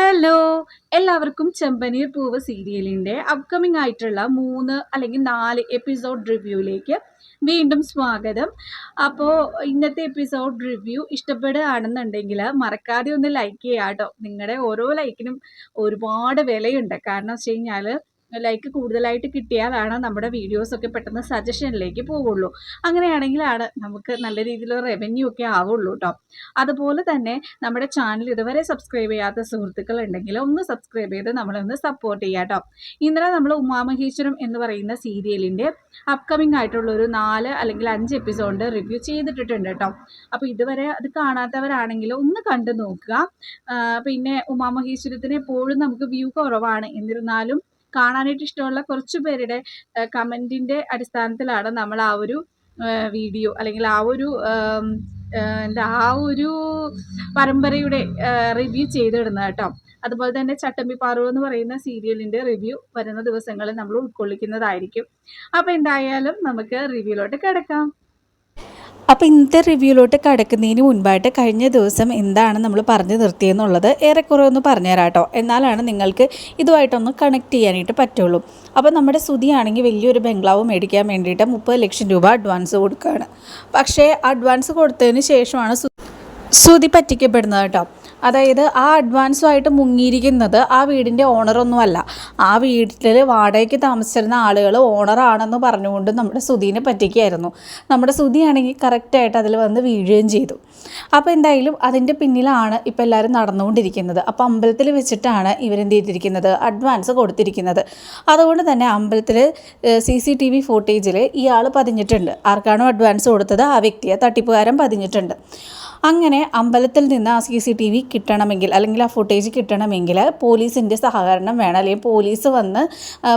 Hello എല്ലാവർക്കും ചെമ്പനീർ പൂവ് സീരിയലിന്റെ അപ്കമിംഗ് ആയിട്ടുള്ള മൂന്ന് അല്ലെങ്കിൽ നാല് എപ്പിസോഡ് റിവ്യൂയിലേക്ക് വീണ്ടും സ്വാഗതം. അപ്പോൾ ഇന്നത്തെ എപ്പിസോഡ് റിവ്യൂ ഇഷ്ടപ്പെടുകയാണെന്നുണ്ടെങ്കിൽ മറക്കാതെ ഒന്ന് ലൈക്ക് ചെയ്യുക കേട്ടോ നിങ്ങളുടെ ഓരോ ലൈക്കിനും ഒരുപാട് വിലയുണ്ട്. കാരണം വെച്ച് കഴിഞ്ഞാൽ ലൈക്ക് കൂടുതലായിട്ട് കിട്ടിയാലാണ് നമ്മുടെ വീഡിയോസൊക്കെ പെട്ടെന്ന് സജഷനിലേക്ക് പോവുള്ളൂ. അങ്ങനെയാണെങ്കിലാണ് നമുക്ക് നല്ല രീതിയിലുള്ള റവന്യൂ ഒക്കെ ആവുള്ളൂ കേട്ടോ അതുപോലെ തന്നെ നമ്മുടെ ചാനൽ ഇതുവരെ സബ്സ്ക്രൈബ് ചെയ്യാത്ത സുഹൃത്തുക്കൾ ഉണ്ടെങ്കിൽ ഒന്ന് സബ്സ്ക്രൈബ് ചെയ്ത് നമ്മളൊന്ന് സപ്പോർട്ട് ചെയ്യാം കേട്ടോ ഇന്നലെ നമ്മൾ ഉമാമഹേശ്വരം എന്ന് പറയുന്ന സീരിയലിന്റെ അപ്കമിംഗ് ആയിട്ടുള്ള ഒരു നാല് അല്ലെങ്കിൽ അഞ്ച് എപ്പിസോഡ് റിവ്യൂ ചെയ്തിട്ടുണ്ട് കേട്ടോ അപ്പോൾ ഇതുവരെ അത് കാണാത്തവരാണെങ്കിൽ ഒന്ന് കണ്ടു നോക്കുക. പിന്നെ ഉമാമഹേശ്വരത്തിന് എപ്പോഴും നമുക്ക് വ്യൂ കുറവാണ്. എന്നിരുന്നാലും കാണാനായിട്ട് ഇഷ്ടമുള്ള കുറച്ച് പേരുടെ കമന്റിന്റെ അടിസ്ഥാനത്തിലാണ് നമ്മൾ ആ ഒരു വീഡിയോ അല്ലെങ്കിൽ ആ ഒരു എന്താ ആ ഒരു പരമ്പരയുടെ റിവ്യൂ ചെയ്തിടുന്നത് കേട്ടോ. അതുപോലെ തന്നെ ചട്ടമ്പി പാറു എന്ന് പറയുന്ന സീരിയലിന്റെ റിവ്യൂ വരുന്ന ദിവസങ്ങളിൽ നമ്മൾ ഉൾക്കൊള്ളിക്കുന്നതായിരിക്കും. അപ്പോൾ എന്തായാലും നമുക്ക് റിവ്യൂലോട്ട് കിടക്കാം. അപ്പോൾ ഇന്നത്തെ റിവ്യൂലോട്ട് കടക്കുന്നതിന് മുൻപായിട്ട് കഴിഞ്ഞ ദിവസം എന്താണ് നമ്മൾ പറഞ്ഞു നിർത്തിയെന്നുള്ളത് ഏറെക്കുറെ ഒന്ന് പറഞ്ഞുതരാം കേട്ടോ എന്നാലാണ് നിങ്ങൾക്ക് ഇതുമായിട്ടൊന്ന് കണക്ട് ചെയ്യാനായിട്ട് പറ്റുള്ളൂ. അപ്പോൾ നമ്മുടെ സുതിയാണെങ്കിൽ വലിയൊരു ബംഗ്ലാവ് മേടിക്കാൻ വേണ്ടിയിട്ട് മുപ്പത് ലക്ഷം രൂപ അഡ്വാൻസ് കൊടുക്കുകയാണ്. പക്ഷേ അഡ്വാൻസ് കൊടുത്തതിന് ശേഷമാണ് സുതി പറ്റിക്കപ്പെടുന്നത് കേട്ടോ. അതായത് ആ അഡ്വാൻസുമായിട്ട് മുങ്ങിയിരിക്കുന്നത് ആ വീടിന്റെ ഓണറൊന്നുമല്ല. ആ വീട്ടിൽ വാടകയ്ക്ക് താമസിച്ചിരുന്ന ആളുകൾ ഓണറാണെന്ന് പറഞ്ഞുകൊണ്ട് നമ്മുടെ സുധീനെ പറ്റിക്കുകയായിരുന്നു. നമ്മുടെ സുധിയാണെങ്കിൽ കറക്റ്റായിട്ട് അതിൽ വന്ന് വീഴുകയും ചെയ്തു. അപ്പോൾ എന്തായാലും അതിന്റെ പിന്നിലാണ് ഇപ്പോൾ എല്ലാവരും നടന്നുകൊണ്ടിരിക്കുന്നത്. അപ്പോൾ അമ്പലത്തിൽ വെച്ചിട്ടാണ് ഇവരെന്ത് ചെയ്തിരിക്കുന്നത്? അഡ്വാൻസ് കൊടുത്തിരിക്കുന്നത്. അതുകൊണ്ട് തന്നെ അമ്പലത്തിൽ സി സി ടി വി ഫുട്ടേജിൽ ഇയാൾ പതിഞ്ഞിട്ടുണ്ട്. ആർക്കാണോ അഡ്വാൻസ് കൊടുത്തത്? ആ വ്യക്തിയെ തട്ടിപ്പുകാരൻ പതിഞ്ഞിട്ടുണ്ട്. അങ്ങനെ അമ്പലത്തിൽ നിന്ന് ആ സി സി ടി വി കിട്ടണമെങ്കിൽ അല്ലെങ്കിൽ ആ ഫുട്ടേജ് കിട്ടണമെങ്കിൽ പോലീസിന്റെ സഹകരണം വേണം. അല്ലെങ്കിൽ പോലീസ് വന്ന്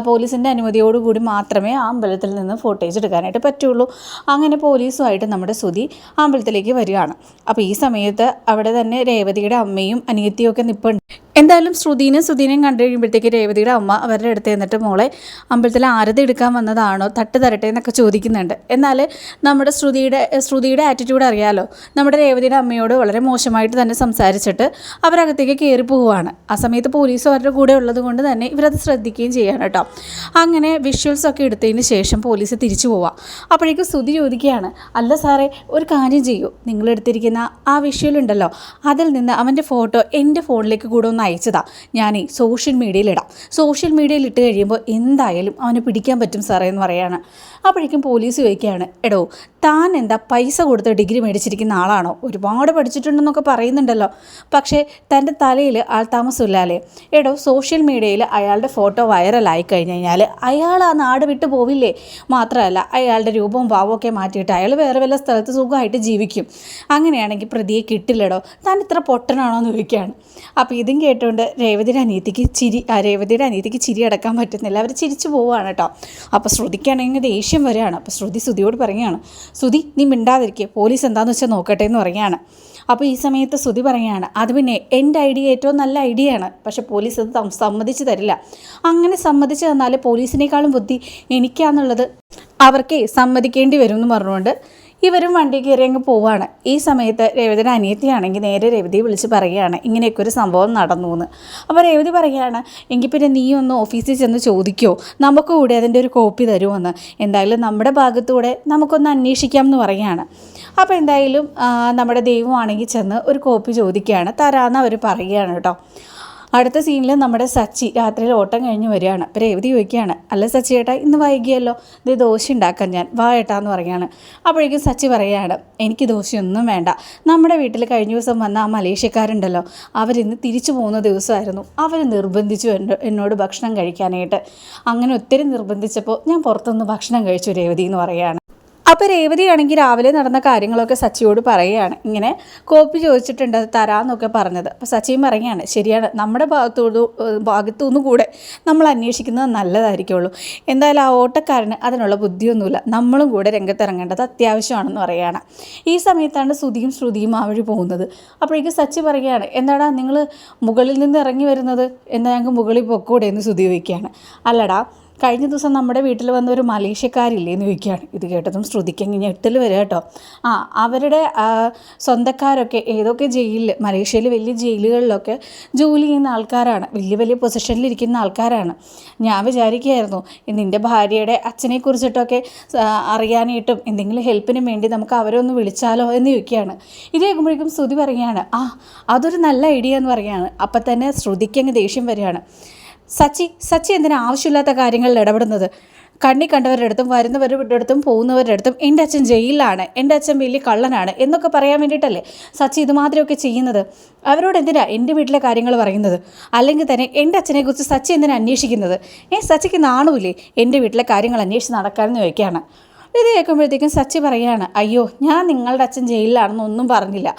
പോലീസിന്റെ അനുമതിയോടുകൂടി മാത്രമേ ആ അമ്പലത്തിൽ നിന്ന് ഫുട്ടേജ് എടുക്കാനായിട്ട് പറ്റുള്ളൂ. അങ്ങനെ പോലീസുമായിട്ട് നമ്മുടെ സുതി അമ്പലത്തിലേക്ക് വരികയാണ്. അപ്പോൾ ഈ സമയത്ത് അവിടെ തന്നെ രേവതിയുടെ അമ്മയും അനിയത്തിയും ഒക്കെ നിൽപ്പുണ്ട് എന്തായാലും ശ്രുതിനും ശ്രുതിനെയും കണ്ടു കഴിയുമ്പോഴത്തേക്ക് രേവതിയുടെ അമ്മ അവരുടെ അടുത്ത് എന്നിട്ട് മോളെ അമ്പലത്തിൽ ആരതി എടുക്കാൻ വന്നതാണോ? തട്ട് തരട്ടെ എന്നൊക്കെ ചോദിക്കുന്നുണ്ട്. എന്നാൽ നമ്മുടെ ശ്രുതിയുടെ ശ്രുതിയുടെ ആറ്റിറ്റ്യൂഡ് അറിയാലോ? നമ്മുടെ രേവതിയുടെ അമ്മയോട് വളരെ മോശമായിട്ട് തന്നെ സംസാരിച്ചിട്ട് അവരകത്തേക്ക് കയറി പോവുകയാണ്. ആ സമയത്ത് പോലീസ് അവരുടെ കൂടെ ഉള്ളത് കൊണ്ട് തന്നെ ഇവരത് ശ്രദ്ധിക്കുകയും ചെയ്യാണ് കേട്ടോ. അങ്ങനെ വിഷ്വൽസ് ഒക്കെ എടുത്തതിന് ശേഷം പോലീസ് തിരിച്ചു പോവാം. അപ്പോഴേക്കും ശ്രുതി ചോദിക്കുകയാണ് അല്ല സാറേ ഒരു കാര്യം ചെയ്യൂ. നിങ്ങളെടുത്തിരിക്കുന്ന ആ വിഷ്വൽ ഉണ്ടല്ലോ അതിൽ നിന്ന് അവന്റെ ഫോട്ടോ എന്റെ ഫോണിലേക്ക് കൂടെ ഒന്ന് അയച്ചതാ ഞാൻ ഈ സോഷ്യൽ മീഡിയയിൽ ഇടാം. സോഷ്യൽ മീഡിയയിൽ ഇട്ട് കഴിയുമ്പോൾ എന്തായാലും അവനെ പിടിക്കാൻ പറ്റും സാറേ എന്ന് പറയാണ്. അപ്പോഴേക്കും പോലീസ് ചോദിക്കുകയാണ് എടോ താൻ എന്താ പൈസ കൊടുത്ത് ഡിഗ്രി മേടിച്ചിരിക്കുന്ന ആളാണോ? ഒരുപാട് പഠിച്ചിട്ടുണ്ടെന്നൊക്കെ പറയുന്നുണ്ടല്ലോ. പക്ഷേ തന്റെ തലയിൽ ആൾ താമസമില്ലാലേ എടോ സോഷ്യൽ മീഡിയയിൽ അയാളുടെ ഫോട്ടോ വൈറലായി കഴിഞ്ഞ് കഴിഞ്ഞാൽ അയാൾ ആ നാട് വിട്ടു പോവില്ലേ? മാത്രമല്ല അയാളുടെ രൂപവും ഭാവവും ഒക്കെ മാറ്റിയിട്ട് അയാൾ വേറെ വല്ല സ്ഥലത്ത് സുഖമായിട്ട് ജീവിക്കും. അങ്ങനെയാണെങ്കിൽ പ്രതിയെ കിട്ടില്ലടോ. താൻ ഇത്ര പൊട്ടനാണോ എന്ന് ചോദിക്കുകയാണ്. അപ്പോൾ ഇതും കേട്ടുകൊണ്ട് രേവതിയുടെ അനിയത്തിക്ക് ചിരി ആ രേവതിയുടെ അനിയത്തിക്ക് ചിരി അടക്കാൻ പറ്റുന്നില്ല. അവർ ചിരിച്ചു പോവുകയാണ് കേട്ടോ. അപ്പോൾ ശ്രുതിക്കാണെങ്കിൽ ദേഷ്യം വരികയാണ്. അപ്പോൾ ശ്രുതി സുതിയോട് പറയുകയാണ് ശ്രുതി നീ മിണ്ടാതിരിക്കുക പോലീസ് എന്താണെന്ന് വെച്ചാൽ നോക്കട്ടെ എന്ന് പറയുകയാണ്. അപ്പോൾ ഈ സമയത്ത് ശ്രുതി പറയുകയാണ് അത് പിന്നെ എന്റെ ഐഡിയ ഏറ്റവും നല്ല ഐഡിയ ആണ്. പക്ഷേ പോലീസ് അത് സമ്മതിച്ചു തരില്ല. അങ്ങനെ സമ്മതിച്ചു തന്നാൽ പോലീസിനേക്കാളും ബുദ്ധി എനിക്കാന്നുള്ളത് അവർക്കേ സമ്മതിക്കേണ്ടി വരും എന്ന് പറഞ്ഞുകൊണ്ട് ഇവരും വണ്ടി കയറി അങ്ങ് പോവാണ്. ഈ സമയത്ത് രേവതിയുടെ അനിയത്തിയാണെങ്കിൽ നേരെ രേവതി വിളിച്ച് പറയുകയാണ് ഇങ്ങനെയൊക്കെ ഒരു സംഭവം നടന്നു എന്ന് അപ്പോൾ രേവതി പറയുകയാണ് എങ്കിൽ പിന്നെ നീ ഒന്ന് ഓഫീസിൽ ചെന്ന് ചോദിക്കോ. നമുക്ക് കൂടെ അതിന്റെ ഒരു കോപ്പി തരുമെന്ന് എന്തായാലും നമ്മുടെ ഭാഗത്തൂടെ നമുക്കൊന്ന് അന്വേഷിക്കാം എന്ന് പറയുകയാണ് അപ്പോൾ എന്തായാലും നമ്മുടെ ദൈവമാണെങ്കിൽ ചെന്ന് ഒരു കോപ്പി ചോദിക്കുകയാണ് തരാമെന്ന് അവർ പറയുകയാണ് കേട്ടോ. അടുത്ത സീനിൽ നമ്മുടെ സച്ചി രാത്രിയിൽ ഓട്ടം കഴിഞ്ഞ് വരികയാണ്. അപ്പോൾ രേവതി ചോദിക്കുകയാണ് അല്ല സച്ചി ചേട്ടാ ഇന്ന് വൈകിയല്ലോ? ഇത് ദോശ ഉണ്ടാക്കാൻ ഞാൻ. വാ ഏട്ടാ എന്ന് പറയുകയാണ്. അപ്പോഴേക്കും സച്ചി പറയുകയാണ് എനിക്ക് ദോശയൊന്നും വേണ്ട. നമ്മുടെ വീട്ടിൽ കഴിഞ്ഞ ദിവസം വന്ന ആ മലേഷ്യക്കാരുണ്ടല്ലോ അവരിന്ന് തിരിച്ചു പോകുന്ന ദിവസമായിരുന്നു. അവർ നിർബന്ധിച്ചു എന്നോട് ഭക്ഷണം കഴിക്കാനായിട്ട്. അങ്ങനെ ഒത്തിരി നിർബന്ധിച്ചപ്പോൾ ഞാൻ പുറത്തുനിന്ന് ഭക്ഷണം കഴിച്ചു രേവതി എന്ന് പറയുകയാണ്. അപ്പോൾ രേവതിയാണെങ്കിൽ രാവിലെ നടന്ന കാര്യങ്ങളൊക്കെ സച്ചിയോട് പറയുകയാണ്. ഇങ്ങനെ കോപ്പി ചോദിച്ചിട്ടുണ്ട് അത് തരാമെന്നൊക്കെ പറഞ്ഞത്. അപ്പോൾ സച്ചിയും പറയുകയാണ് ശരിയാണ് നമ്മുടെ ഭാഗത്തോട് ഭാഗത്തുനിന്ന് കൂടെ നമ്മൾ അന്വേഷിക്കുന്നത് നല്ലതായിരിക്കുള്ളൂ. എന്തായാലും ആ ഓട്ടക്കാരന് അതിനുള്ള ബുദ്ധിയൊന്നുമില്ല. നമ്മളും കൂടെ രംഗത്തിറങ്ങേണ്ടത് അത്യാവശ്യമാണെന്ന് പറയുകയാണ്. ഈ സമയത്താണ് ശ്രുതിയും ശ്രുതിയും ആ വഴി പോകുന്നത്. അപ്പോഴേക്കും സച്ചി പറയുകയാണ് എന്താടാ നിങ്ങൾ മുകളിൽ നിന്ന് ഇറങ്ങി വരുന്നത്? എന്നാൽ ഞങ്ങൾക്ക് മുകളിൽ പൊക്കൂടെ? എന്ന് ശ്രുതി വയ്ക്കുകയാണ് അല്ലടാ കഴിഞ്ഞ ദിവസം നമ്മുടെ വീട്ടിൽ വന്ന ഒരു മലേഷ്യക്കാരില്ലേ എന്ന് ചോദിക്കുകയാണ്. ഇത് കേട്ടതും ശ്രുതിക്കങ്ങ് ഞെട്ടിൽ വരിക കേട്ടോ. ആ അവരുടെ സ്വന്തക്കാരൊക്കെ ഏതൊക്കെ ജയിലിൽ മലേഷ്യയിൽ വലിയ ജയിലുകളിലൊക്കെ ജോലി ചെയ്യുന്ന ആൾക്കാരാണ്. വലിയ വലിയ പൊസിഷനിലിരിക്കുന്ന ആൾക്കാരാണ്. ഞാൻ വിചാരിക്കുകയായിരുന്നു നിന്റെ ഭാര്യയുടെ അച്ഛനെ കുറിച്ചിട്ടൊക്കെ അറിയാനായിട്ടും എന്തെങ്കിലും ഹെൽപ്പിനും വേണ്ടി നമുക്ക് അവരെ ഒന്ന് വിളിച്ചാലോ? എന്ന് ചോദിക്കുകയാണ്. ഇത് കേൾക്കുമ്പോഴേക്കും ശ്രുതി പറയുകയാണ് ആ അതൊരു നല്ല ഐഡിയ എന്ന് പറയുകയാണ്. അപ്പം തന്നെ ശ്രുതിക്കങ്ങ് ദേഷ്യം വരികയാണ്. സച്ചി സച്ചി എന്തിനാ ആവശ്യമില്ലാത്ത കാര്യങ്ങളിൽ ഇടപെടുന്നത്? കണ്ണി കണ്ടവരുടെ അടുത്തും വരുന്നവരുടെ അടുത്തും പോകുന്നവരുടെ അടുത്തും എന്റെ അച്ഛൻ ജയിലിലാണ് എന്റെ അച്ഛൻ വലിയ കള്ളനാണ് എന്നൊക്കെ പറയാൻ വേണ്ടിയിട്ടല്ലേ സച്ചി ഇതുമാതിരിയൊക്കെ ചെയ്യുന്നത്? അവരോട് എന്തിനാ എന്റെ വീട്ടിലെ കാര്യങ്ങൾ പറയുന്നത്? അല്ലെങ്കിൽ തന്നെ എന്റെ അച്ഛനെക്കുറിച്ച് സച്ചി എന്തിനാ അന്വേഷിക്കുന്നത്? ഏ സച്ചിക്ക് നാണുമില്ലേ എന്റെ വീട്ടിലെ കാര്യങ്ങൾ അന്വേഷിച്ച് നടക്കാമെന്ന് ചോദിക്കുകയാണ്. ഇത് കേൾക്കുമ്പോഴത്തേക്കും സച്ചി പറയാണ് അയ്യോ ഞാൻ നിങ്ങളുടെ അച്ഛൻ ജയിലിലാണെന്നൊന്നും പറഞ്ഞില്ല.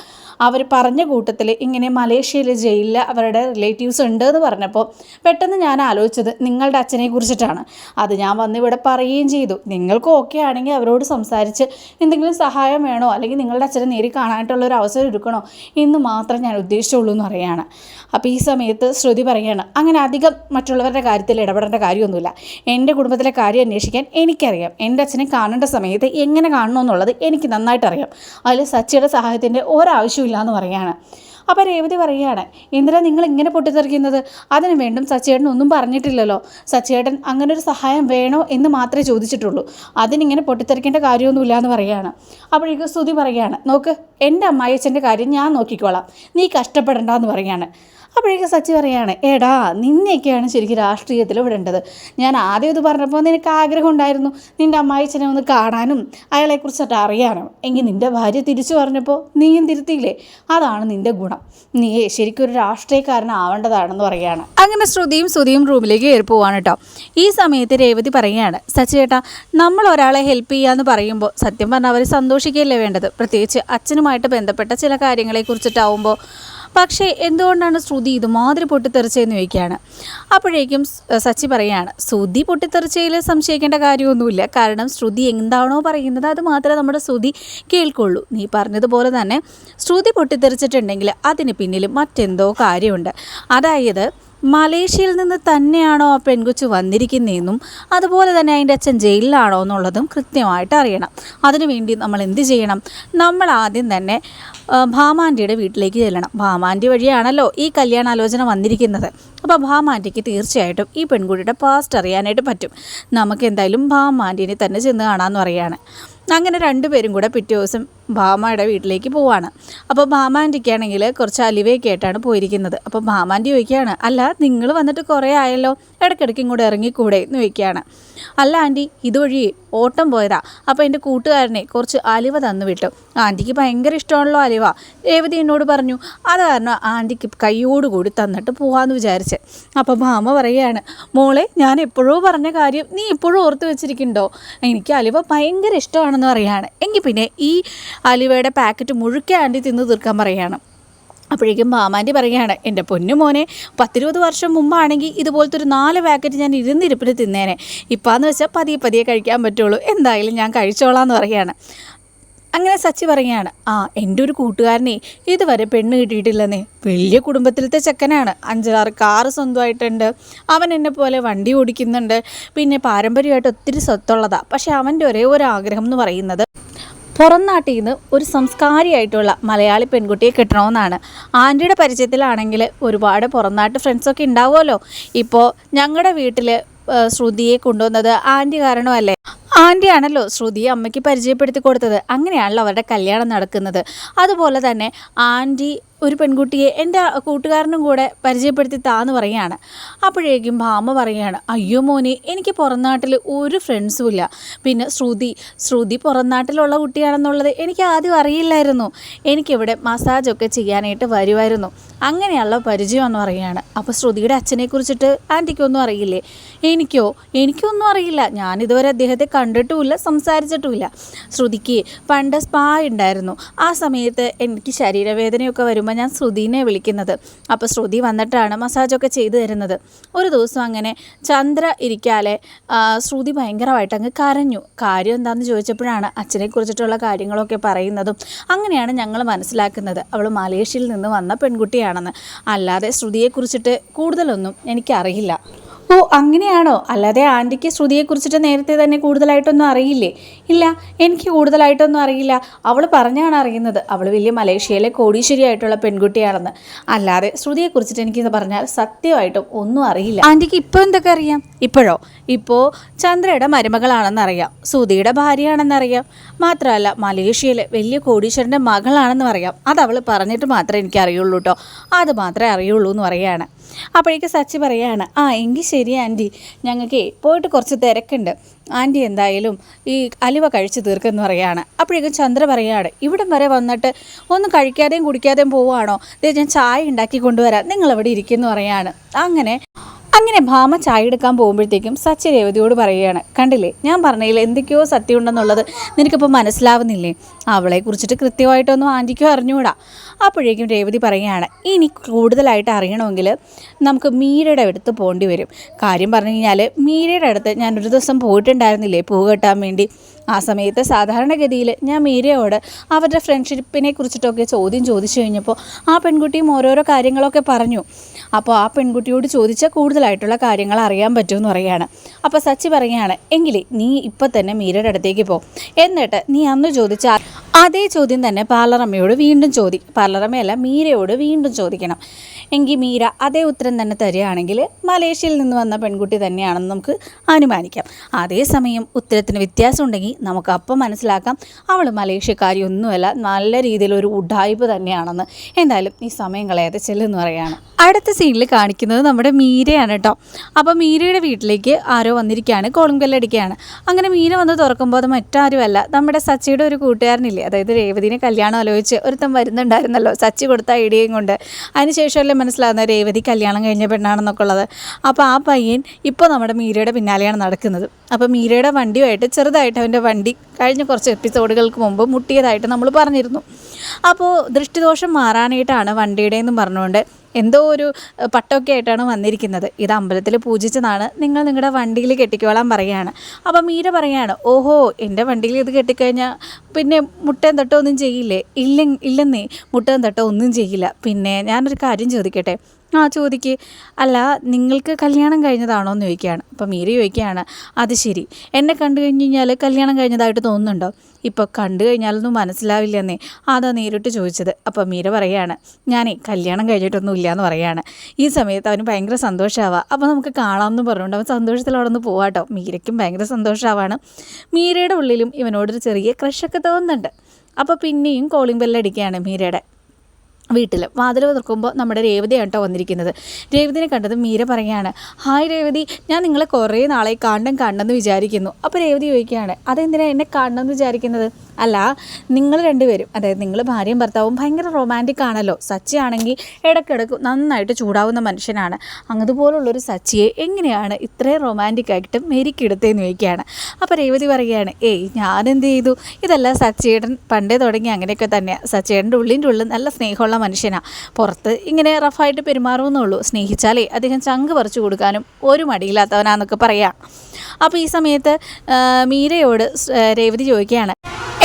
അവർ പറഞ്ഞ കൂട്ടത്തിൽ ഇങ്ങനെ മലേഷ്യയിലെ ജയിലിൽ അവരുടെ റിലേറ്റീവ്സ് ഉണ്ട് എന്ന് പറഞ്ഞപ്പോൾ പെട്ടെന്ന് ഞാൻ ആലോചിച്ചത് നിങ്ങളുടെ അച്ഛനെ കുറിച്ചിട്ടാണ്. അത് ഞാൻ വന്ന് ഇവിടെ പറയുകയും ചെയ്തു. നിങ്ങൾക്ക് ഓക്കെ ആണെങ്കിൽ അവരോട് സംസാരിച്ച് എന്തെങ്കിലും സഹായം വേണോ? അല്ലെങ്കിൽ നിങ്ങളുടെ അച്ഛനെ നേരി കാണാനായിട്ടുള്ള ഒരു അവസരം എടുക്കണോ എന്ന് മാത്രം ഞാൻ ഉദ്ദേശിച്ചുള്ളൂ എന്ന് പറയുകയാണ് അപ്പോൾ ഈ സമയത്ത് ശ്രുതി പറയുകയാണ് അങ്ങനെ അധികം മറ്റുള്ളവരുടെ കാര്യത്തിൽ ഇടപെടേണ്ട കാര്യമൊന്നുമില്ല. എന്റെ കുടുംബത്തിലെ കാര്യം അന്വേഷിക്കാൻ എനിക്കറിയാം. എന്റെ അച്ഛനെ കാണേണ്ട സമയത്ത് എങ്ങനെ കാണണം എന്നുള്ളത് എനിക്ക് നന്നായിട്ട് അറിയാം അതിൽ സച്ചിയുടെ സഹായത്തിന്റെ ഒരാവശ്യമില്ല എന്ന് പറയാണ് അപ്പോൾ രേവതി പറയുകയാണ് ഇന്ദിര നിങ്ങൾ ഇങ്ങനെ പൊട്ടിത്തെറിക്കുന്നത്? അതിന് വേണ്ടും സച്ചേട്ടൻ ഒന്നും പറഞ്ഞിട്ടില്ലല്ലോ. സച്ചേട്ടൻ അങ്ങനെ ഒരു സഹായം വേണോ എന്ന് മാത്രമേ ചോദിച്ചിട്ടുള്ളൂ. അതിനിങ്ങനെ പൊട്ടിത്തെറിക്കേണ്ട കാര്യമൊന്നുമില്ല എന്ന് പറയുകയാണ്. അപ്പോഴേക്കും സ്തുതി പറയുകയാണ് നോക്ക് എന്റെ അമ്മായിച്ചന്റെ കാര്യം ഞാൻ നോക്കിക്കോളാം. നീ കഷ്ടപ്പെടണ്ടെന്ന് പറയുകയാണ്. അപ്പോഴേക്കും സച്ചി പറയാണ് എടാ നിന്നെയൊക്കെയാണ് ശരിക്കും രാഷ്ട്രീയത്തിൽ വിടേണ്ടത്. ഞാൻ ആദ്യം ഇത് പറഞ്ഞപ്പോൾ നിനക്ക് ആഗ്രഹം ഉണ്ടായിരുന്നു നിന്റെ അമ്മായിച്ചനെ ഒന്ന് കാണാനും അയാളെക്കുറിച്ചിട്ട് അറിയാനും. എങ്കിൽ നിന്റെ ഭാര്യ തിരിച്ചു പറഞ്ഞപ്പോൾ നീയും തിരുത്തിയില്ലേ? അതാണ് നിന്റെ ഗുണം. നീ ശരിക്കും ഒരു രാഷ്ട്രീയക്കാരനാവേണ്ടതാണെന്ന് പറയുകയാണ് അങ്ങനെ ശ്രുതിയും ശ്രുതിയും റൂമിലേക്ക് കയറി പോവാണ് കേട്ടോ. ഈ സമയത്ത് രേവതി പറയുകയാണ് സച്ചി ചേട്ടാ നമ്മൾ ഒരാളെ ഹെൽപ്പ് ചെയ്യാന്ന് പറയുമ്പോൾ സത്യം പറഞ്ഞാൽ അവർ സന്തോഷിക്കുകയല്ലേ വേണ്ടത്? പ്രത്യേകിച്ച് അച്ഛനുമായിട്ട് ബന്ധപ്പെട്ട ചില കാര്യങ്ങളെ കുറിച്ചിട്ടാവുമ്പോൾ പക്ഷേ എന്തുകൊണ്ടാണ് ശ്രുതി ഇതുമാതിരി പൊട്ടിത്തെറിച്ചതെന്ന് ചോദിക്കുകയാണ്. അപ്പോഴേക്കും സച്ചി പറയാണ് ശ്രുതി പൊട്ടിത്തെറിച്ചതിൽ സംശയിക്കേണ്ട കാര്യമൊന്നുമില്ല. കാരണം ശ്രുതി എന്താണോ പറയുന്നത് അത് മാത്രമേ നമ്മുടെ ശ്രുതി കേൾക്കുള്ളൂ. നീ പറഞ്ഞതുപോലെ തന്നെ ശ്രുതി പൊട്ടിത്തെറിച്ചിട്ടുണ്ടെങ്കിൽ അതിന് പിന്നിൽ മറ്റെന്തോ കാര്യമുണ്ട്. അതായത് മലേഷ്യയിൽ നിന്ന് തന്നെയാണോ ആ പെൺകുച്ചു വന്നിരിക്കുന്നതെന്നും അതുപോലെ തന്നെ അതിന്റെ അച്ഛൻ ജയിലിലാണോ എന്നുള്ളതും കൃത്യമായിട്ട് അറിയണം. അതിനുവേണ്ടി നമ്മൾ എന്ത് ചെയ്യണം? നമ്മൾ ആദ്യം തന്നെ ഭാമാന്റിയുടെ വീട്ടിലേക്ക് ചെല്ലണം. ഭാമാന്റി വഴിയാണല്ലോ ഈ കല്യാണാലോചന വന്നിരിക്കുന്നത്. അപ്പോൾ ഭാമാന്റിക്ക് തീർച്ചയായിട്ടും ഈ പെൺകുട്ടിയുടെ പാസ്റ്റ് അറിയാനായിട്ട് പറ്റും. നമുക്ക് എന്തായാലും ഭാമാന്റിനെ തന്നെ ചെന്ന് കാണാമെന്ന് പറയാണ് അങ്ങനെ രണ്ടുപേരും കൂടെ പിറ്റേ ദിവസം ഭാമയുടെ വീട്ടിലേക്ക് പോവാണ്. അപ്പോൾ ഭാമാന്റിക്കാണെങ്കിൽ കുറച്ച് അലിവയൊക്കെ ആയിട്ടാണ് പോയിരിക്കുന്നത്. അപ്പോൾ ഭാമാന്റെ ചോദിക്കുകയാണ് അല്ല നിങ്ങൾ വന്നിട്ട് കുറേ ആയല്ലോ ഇടയ്ക്കിടയ്ക്ക് ഇങ്ങോട്ട് ഇറങ്ങിക്കൂടെ? എന്ന് ചോദിക്കുകയാണ്. അല്ല ആന്റി ഇതുവഴി ഓട്ടം പോയതാ. അപ്പോൾ എന്റെ കൂട്ടുകാരനെ കുറച്ച് അലിവ തന്നു വിട്ടു. ആന്റിക്ക് ഭയങ്കര ഇഷ്ടമാണല്ലോ അലിവ. രേവതി എന്നോട് പറഞ്ഞു അത് കാരണം ആന്റിക്ക് കൈയോടുകൂടി തന്നിട്ട് പോകാമെന്ന് വിചാരിച്ച്. അപ്പോൾ ഭാമ പറയുകയാണ് മോളെ ഞാൻ എപ്പോഴോ പറഞ്ഞ കാര്യം നീ ഇപ്പോഴും ഓർത്ത് വെച്ചിരിക്കുന്നുണ്ടോ? എനിക്ക് അലിവ ഭയങ്കര ഇഷ്ടമാണെന്ന് പറയുകയാണ് എങ്കിൽ പിന്നെ ഈ അലിവയുടെ പാക്കറ്റ് മുഴുക്കെ ആന്റി തിന്ന് തീർക്കാൻ പറയുകയാണ്. അപ്പോഴേക്കും മാമാന്റെ പറയുകയാണ് എന്റെ പൊന്നു മോനെ പത്തിരുപത് വർഷം മുമ്പാണെങ്കിൽ ഇതുപോലത്തെ ഒരു നാല് പാക്കറ്റ് ഞാൻ ഇരുന്നിരിപ്പിന് തിന്നേനെ. ഇപ്പാന്ന് വെച്ചാൽ പതിയെ പതിയെ കഴിക്കാൻ പറ്റുള്ളൂ. എന്തായാലും ഞാൻ കഴിച്ചോളാം എന്ന് പറയുകയാണ്. അങ്ങനെ സച്ചി പറയുകയാണ് ആ എന്റെ ഒരു കൂട്ടുകാരനെ ഇതുവരെ പെണ്ണ് കിട്ടിയിട്ടില്ലെന്നേ. വലിയ കുടുംബത്തിലത്തെ ചെക്കനാണ്. അഞ്ചാറ് കാറ് സ്വന്തമായിട്ടുണ്ട്. അവൻ എന്നെ പോലെ വണ്ടി ഓടിക്കുന്നുണ്ട്. പിന്നെ പാരമ്പര്യമായിട്ട് ഒത്തിരി സ്വത്തുള്ളതാണ് പക്ഷേ അവന്റെ ഒരേ ഒരു ആഗ്രഹം എന്ന് പറയുന്നത് പുറം നാട്ടിൽ നിന്ന് ഒരു സംസ്കാരിയായിട്ടുള്ള മലയാളി പെൺകുട്ടിയെ കിട്ടണമെന്നാണ്. ആന്റിയുടെ പരിചയത്തിലാണെങ്കിൽ ഒരുപാട് പുറം നാട്ട് ഫ്രണ്ട്സൊക്കെ ഉണ്ടാവുമല്ലോ. ഇപ്പോൾ ഞങ്ങളുടെ വീട്ടിൽ ശ്രുതിയെ കൊണ്ടുവന്നത് ആന്റി കാരണമല്ലേ? ആന്റിയാണല്ലോ ശ്രുതിയെ അമ്മയ്ക്ക് പരിചയപ്പെടുത്തി കൊടുത്തത്. അങ്ങനെയാണല്ലോ അവരുടെ കല്യാണം നടക്കുന്നത്. അതുപോലെ തന്നെ ആന്റി ഒരു പെൺകുട്ടിയെ എന്റെ കൂട്ടുകാരനും കൂടെ പരിചയപ്പെടുത്തി താന്ന് പറയുകയാണ്. അപ്പോഴേക്കും ഭാമ പറയുകയാണ് അയ്യോ മോനെ എനിക്ക് പുറം നാട്ടിൽ ഒരു ഫ്രണ്ട്സും ഇല്ല. പിന്നെ ശ്രുതി ശ്രുതി പുറം നാട്ടിലുള്ള കുട്ടിയാണെന്നുള്ളത് എനിക്ക് ആദ്യം അറിയില്ലായിരുന്നു. എനിക്കിവിടെ മസാജൊക്കെ ചെയ്യാനായിട്ട് വരുമായിരുന്നു അങ്ങനെയുള്ള പരിചയം എന്ന് പറയുകയാണ്. അപ്പോൾ ശ്രുതിയുടെ അച്ഛനെ കുറിച്ചിട്ട് ആന്റിക്കൊന്നും അറിയില്ലേ? എനിക്കോ? എനിക്കൊന്നും അറിയില്ല. ഞാനിതുവരെ അദ്ദേഹത്തെ കണ്ടിട്ടുമില്ല സംസാരിച്ചിട്ടുമില്ല. ശ്രുതിക്ക് പണ്ട് സ്പാ ഉണ്ടായിരുന്നു. ആ സമയത്ത് എനിക്ക് ശരീരവേദനയൊക്കെ വരുമ്പോൾ ഞാൻ ശ്രുതിനെ വിളിക്കുന്നത്. അപ്പോൾ ശ്രുതി വന്നിട്ടാണ് മസാജൊക്കെ ചെയ്തു തരുന്നത്. ഒരു ദിവസം അങ്ങനെ ചന്ദ്ര ഇരിക്കാലെ ആ, ശ്രുതി ഭയങ്കരമായിട്ട് അങ്ങ് കരഞ്ഞു. കാര്യം എന്താണെന്ന് ചോദിച്ചപ്പോഴാണ് അച്ഛനെ കുറിച്ചിട്ടുള്ള കാര്യങ്ങളൊക്കെ പറയുന്നതും അങ്ങനെയാണ് ഞങ്ങൾ മനസ്സിലാക്കുന്നത്. അവൾ മലേഷ്യയിൽ നിന്ന് വന്ന പെൺകുട്ടിയാണെന്ന്. അല്ലാതെ ശ്രുതിയെക്കുറിച്ചിട്ട് കൂടുതലൊന്നും എനിക്കറിയില്ല. ഓ അങ്ങനെയാണോ? അല്ലാതെ ആന്റിക്ക് ശ്രുതിയെക്കുറിച്ചിട്ട് നേരത്തെ തന്നെ കൂടുതലായിട്ടൊന്നും അറിയില്ലേ? ഇല്ല എനിക്ക് കൂടുതലായിട്ടൊന്നും അറിയില്ല. അവൾ പറഞ്ഞാണ് അറിയുന്നത്. അവൾ വലിയ മലേഷ്യയിലെ കോടീശ്വരിയായിട്ടുള്ള പെൺകുട്ടിയാണെന്ന്. അല്ലാതെ ശ്രുതിയെക്കുറിച്ചിട്ട് എനിക്കിത് പറഞ്ഞാൽ സത്യമായിട്ടും ഒന്നും അറിയില്ല. ആന്റിക്ക് ഇപ്പോൾ എന്തൊക്കെ അറിയാം? ഇപ്പോഴോ? ഇപ്പോൾ ചന്ദ്രയുടെ മരുമകളാണെന്ന് അറിയാം സുധിയുടെ ഭാര്യയാണെന്നറിയാം. മാത്രമല്ല മലേഷ്യയിലെ വലിയ കോടീശ്വരന്റെ മകളാണെന്ന് അറിയാം അത് അവൾ പറഞ്ഞിട്ട് മാത്രമേ എനിക്ക് അറിയുള്ളൂ കേട്ടോ അത് മാത്രമേ അറിയുള്ളൂ എന്ന് പറയാണ് അപ്പോഴേക്ക് സച്ചി പറയാണ് ആ എങ്കിൽ ശരി ആന്റി. ഞങ്ങൾക്ക് പോയിട്ട് കുറച്ച് തിരക്കുണ്ട്. ആന്റി എന്തായാലും ഈ അലുവ കഴിച്ച് തീർക്കെന്ന് പറയാണ്. അപ്പോഴേക്കും ചന്ദ്ര പറയാണ് ഇവിടം വരെ വന്നിട്ട് ഒന്നും കഴിക്കാതെയും കുടിക്കാതെയും പോവുകയാണോ? ഞാൻ ചായ ഉണ്ടാക്കി കൊണ്ടുവരാം. നിങ്ങളവിടെ ഇരിക്കുന്നു പറയാണ്. അങ്ങനെ അങ്ങനെ ഭാമ ചായ എടുക്കാൻ പോകുമ്പോഴത്തേക്കും സച്ചി രേവതിയോട് പറയുകയാണ് കണ്ടില്ലേ ഞാൻ പറഞ്ഞതിൽ എന്തൊക്കെയോ സത്യമുണ്ടെന്നുള്ളത് നിനക്കിപ്പോൾ മനസ്സിലാവുന്നില്ലേ? അവളെ കുറിച്ചിട്ട് കൃത്യമായിട്ടൊന്നും ആന്റിക്കോ അറിഞ്ഞുകൂടാ. അപ്പോഴേക്കും രേവതി പറയുകയാണ് ഇനി കൂടുതലായിട്ട് അറിയണമെങ്കിൽ നമുക്ക് മീരയുടെ അടുത്ത് പോകേണ്ടി വരും. കാര്യം പറഞ്ഞു കഴിഞ്ഞാൽ മീരയുടെ അടുത്ത് ഞാനൊരു ദിവസം പോയിട്ടുണ്ടായിരുന്നില്ലേ? പൂ കെട്ടാൻ വേണ്ടി. ആ സമയത്ത് സാധാരണഗതിയിൽ ഞാൻ മീരയോട് അവരുടെ ഫ്രണ്ട്ഷിപ്പിനെ കുറിച്ചിട്ടൊക്കെ ചോദ്യം ചോദിച്ചു കഴിഞ്ഞപ്പോൾ ആ പെൺകുട്ടിയും ഓരോരോ കാര്യങ്ങളൊക്കെ പറഞ്ഞു. അപ്പോൾ ആ പെൺകുട്ടിയോട് ചോദിച്ചാൽ കൂടുതലായിട്ടുള്ള കാര്യങ്ങൾ അറിയാൻ പറ്റുമെന്ന് പറയുകയാണ്. അപ്പോൾ സച്ചി പറയുകയാണ് എങ്കിലേ നീ ഇപ്പം തന്നെ മീരയുടെ അടുത്തേക്ക് പോ. എന്നിട്ട് നീ അന്ന് ചോദിച്ച അതേ ചോദ്യം തന്നെ പാർലറമ്മയോട് വീണ്ടും ചോദി പാർലറമ്മയല്ല മീരയോട് വീണ്ടും ചോദിക്കണം. എങ്കിൽ മീര അതേ ഉത്തരം തന്നെ തരികയാണെങ്കിൽ മലേഷ്യയിൽ നിന്ന് വന്ന പെൺകുട്ടി തന്നെയാണെന്ന് നമുക്ക് അനുമാനിക്കാം. അതേസമയം ഉത്തരത്തിന് വ്യത്യാസം ഉണ്ടെങ്കിൽ നമുക്ക് അപ്പം മനസ്സിലാക്കാം. അവൾ മലേഷ്യക്കാരി ഒന്നുമല്ല നല്ല രീതിയിലൊരു ഉഡായ്പ് തന്നെയാണെന്ന്. എന്തായാലും ഈ സമയം കളയാതെ ചെല്ലെന്ന് പറയാണ്. അടുത്ത സീനിൽ കാണിക്കുന്നത് നമ്മുടെ മീരയാണ് കേട്ടോ അപ്പോൾ മീരയുടെ വീട്ടിലേക്ക് ആരോ വന്നിരിക്കുകയാണ് കോളും കല്ലടിക്കുകയാണ് അങ്ങനെ മീര വന്ന് തുറക്കുമ്പോൾ അത് മറ്റാരുമല്ല നമ്മുടെ സച്ചിയുടെ ഒരു കൂട്ടുകാരനില്ലേ? അതായത് രേവതിനെ കല്യാണം ആലോചിച്ച് ഒരുത്തം വരുന്നുണ്ടായിരുന്നല്ലോ സച്ചി കൊടുത്ത ഐഡിയയും കൊണ്ട്. അതിനുശേഷമല്ലേ മനസ്സിലാകുന്നത് രേവതി കല്യാണം കഴിഞ്ഞ പെണ്ണാണെന്നൊക്കെ ഉള്ളത്. അപ്പോൾ ആ പയ്യൻ ഇപ്പോൾ നമ്മുടെ മീരയുടെ പിന്നാലെയാണ് നടക്കുന്നത്. അപ്പോൾ മീരയുടെ വണ്ടിയുമായിട്ട് ചെറുതായിട്ട് അവന്റെ വണ്ടി കഴിഞ്ഞ കുറച്ച് എപ്പിസോഡുകൾക്ക് മുമ്പ് മുട്ടിയതായിട്ട് നമ്മൾ പറഞ്ഞിരുന്നു. അപ്പോൾ ദൃഷ്ടിദോഷം മാറാനായിട്ടാണ് വണ്ടിയുടെ എന്നും പറഞ്ഞുകൊണ്ട് എന്തോ ഒരു പട്ടൊക്കെ ആയിട്ടാണ് വന്നിരിക്കുന്നത്. ഇത് അമ്പലത്തിൽ പൂജിച്ചതാണ്. നിങ്ങൾ നിങ്ങളുടെ വണ്ടിയിൽ കെട്ടിക്കോളാൻ പറയുകയാണ്. അപ്പം മീര പറയാണ് ഓഹോ എന്റെ വണ്ടിയിൽ ഇത് കെട്ടിക്കഴിഞ്ഞാൽ പിന്നെ മുട്ടയും തട്ടോ ഒന്നും ചെയ്യില്ലേ? ഇല്ല ഇല്ലെന്നേ മുട്ടയും തട്ടോ ഒന്നും ചെയ്യില്ല. പിന്നെ ഞാനൊരു കാര്യം ചോദിക്കട്ടെ? ആ ചോദിക്ക്. അല്ല നിങ്ങൾക്ക് കല്യാണം കഴിഞ്ഞതാണോ എന്ന് ചോദിക്കുകയാണ്. അപ്പം മീര ചോദിക്കുകയാണ് അത് ശരി. എന്നെ കണ്ടു കഴിഞ്ഞ് കഴിഞ്ഞാൽ കല്യാണം കഴിഞ്ഞതായിട്ട് തോന്നുന്നുണ്ടോ? ഇപ്പോൾ കണ്ടു കഴിഞ്ഞാലൊന്നും മനസ്സിലാവില്ലെന്നേ. അതാ നേരിട്ട് ചോദിച്ചത്. അപ്പം മീര പറയാണ് ഞാനേ കല്യാണം കഴിഞ്ഞിട്ടൊന്നും ഇല്ല എന്ന് പറയാണ് ഈ സമയത്ത് അവന് ഭയങ്കര സന്തോഷമാവുക അപ്പോൾ നമുക്ക് കാണാമെന്ന് പറഞ്ഞുകൊണ്ട് അവൻ സന്തോഷത്തിൽ അവിടെ നിന്ന് പോവാട്ടോ മീരയ്ക്കും ഭയങ്കര സന്തോഷമാവാണ് മീരയുടെ ഉള്ളിലും ഇവനോടൊരു ചെറിയ ക്രഷൊക്കെ തോന്നുന്നുണ്ട്. അപ്പോൾ പിന്നെയും കോളിംഗ് ബെല്ലടിക്കുകയാണ് മീരയുടെ. വീട്ടിൽ. വാതിൽ തുറക്കുമ്പോൾ നമ്മുടെ രേവതിയാണ് കേട്ടോ വന്നിരിക്കുന്നത്. രേവതിനെ കണ്ടത് മീര പറയുകയാണ് ഹായ് രേവതി ഞാൻ നിങ്ങളെ കുറേ നാളെ കാണണം കാണണമെന്ന് വിചാരിക്കുന്നു. അപ്പോൾ രേവതി ചോദിക്കുകയാണ് അതെന്തിനാണ് എന്നെ കാണണമെന്ന് വിചാരിക്കുന്നത്? അല്ല നിങ്ങൾ രണ്ടുപേരും അതായത് നിങ്ങൾ ഭാര്യയും ഭർത്താവും ഭയങ്കര റൊമാന്റിക് ആണല്ലോ. സച്ചി ആണെങ്കിൽ ഇടയ്ക്കിടയ്ക്ക് നന്നായിട്ട് ചൂടാവുന്ന മനുഷ്യനാണ്. അങ്ങതുപോലുള്ളൊരു സച്ചിയെ എങ്ങനെയാണ് ഇത്രയും റൊമാന്റിക് ആയിട്ട് മെരിക്കെടുത്തതെന്ന് ചോദിക്കുകയാണ്. അപ്പോൾ രേവതി പറയുകയാണ് ഏയ് ഞാനെന്ത് ചെയ്തു? ഇതെല്ലാം സച്ചിയേട്ടൻ പണ്ടേ തുടങ്ങി. അങ്ങനെയൊക്കെ തന്നെയാണ് സച്ചിയേട്ടന്റെ ഉള്ളിന്റെ ഉള്ളിൽ നല്ല സ്നേഹമുള്ള മനുഷ്യനാണ് പുറത്ത് ഇങ്ങനെ റഫായിട്ട് പെരുമാറുമെന്നുള്ളൂ. സ്നേഹിച്ചാലേ അദ്ദേഹം ചങ്ക് പറിച്ചു കൊടുക്കാനും ഒരു മടിയില്ലാത്തവനാന്നൊക്കെ പറയാം. അപ്പോൾ ഈ സമയത്ത് മീരയോട് രേവതി ചോദിക്കുകയാണ്.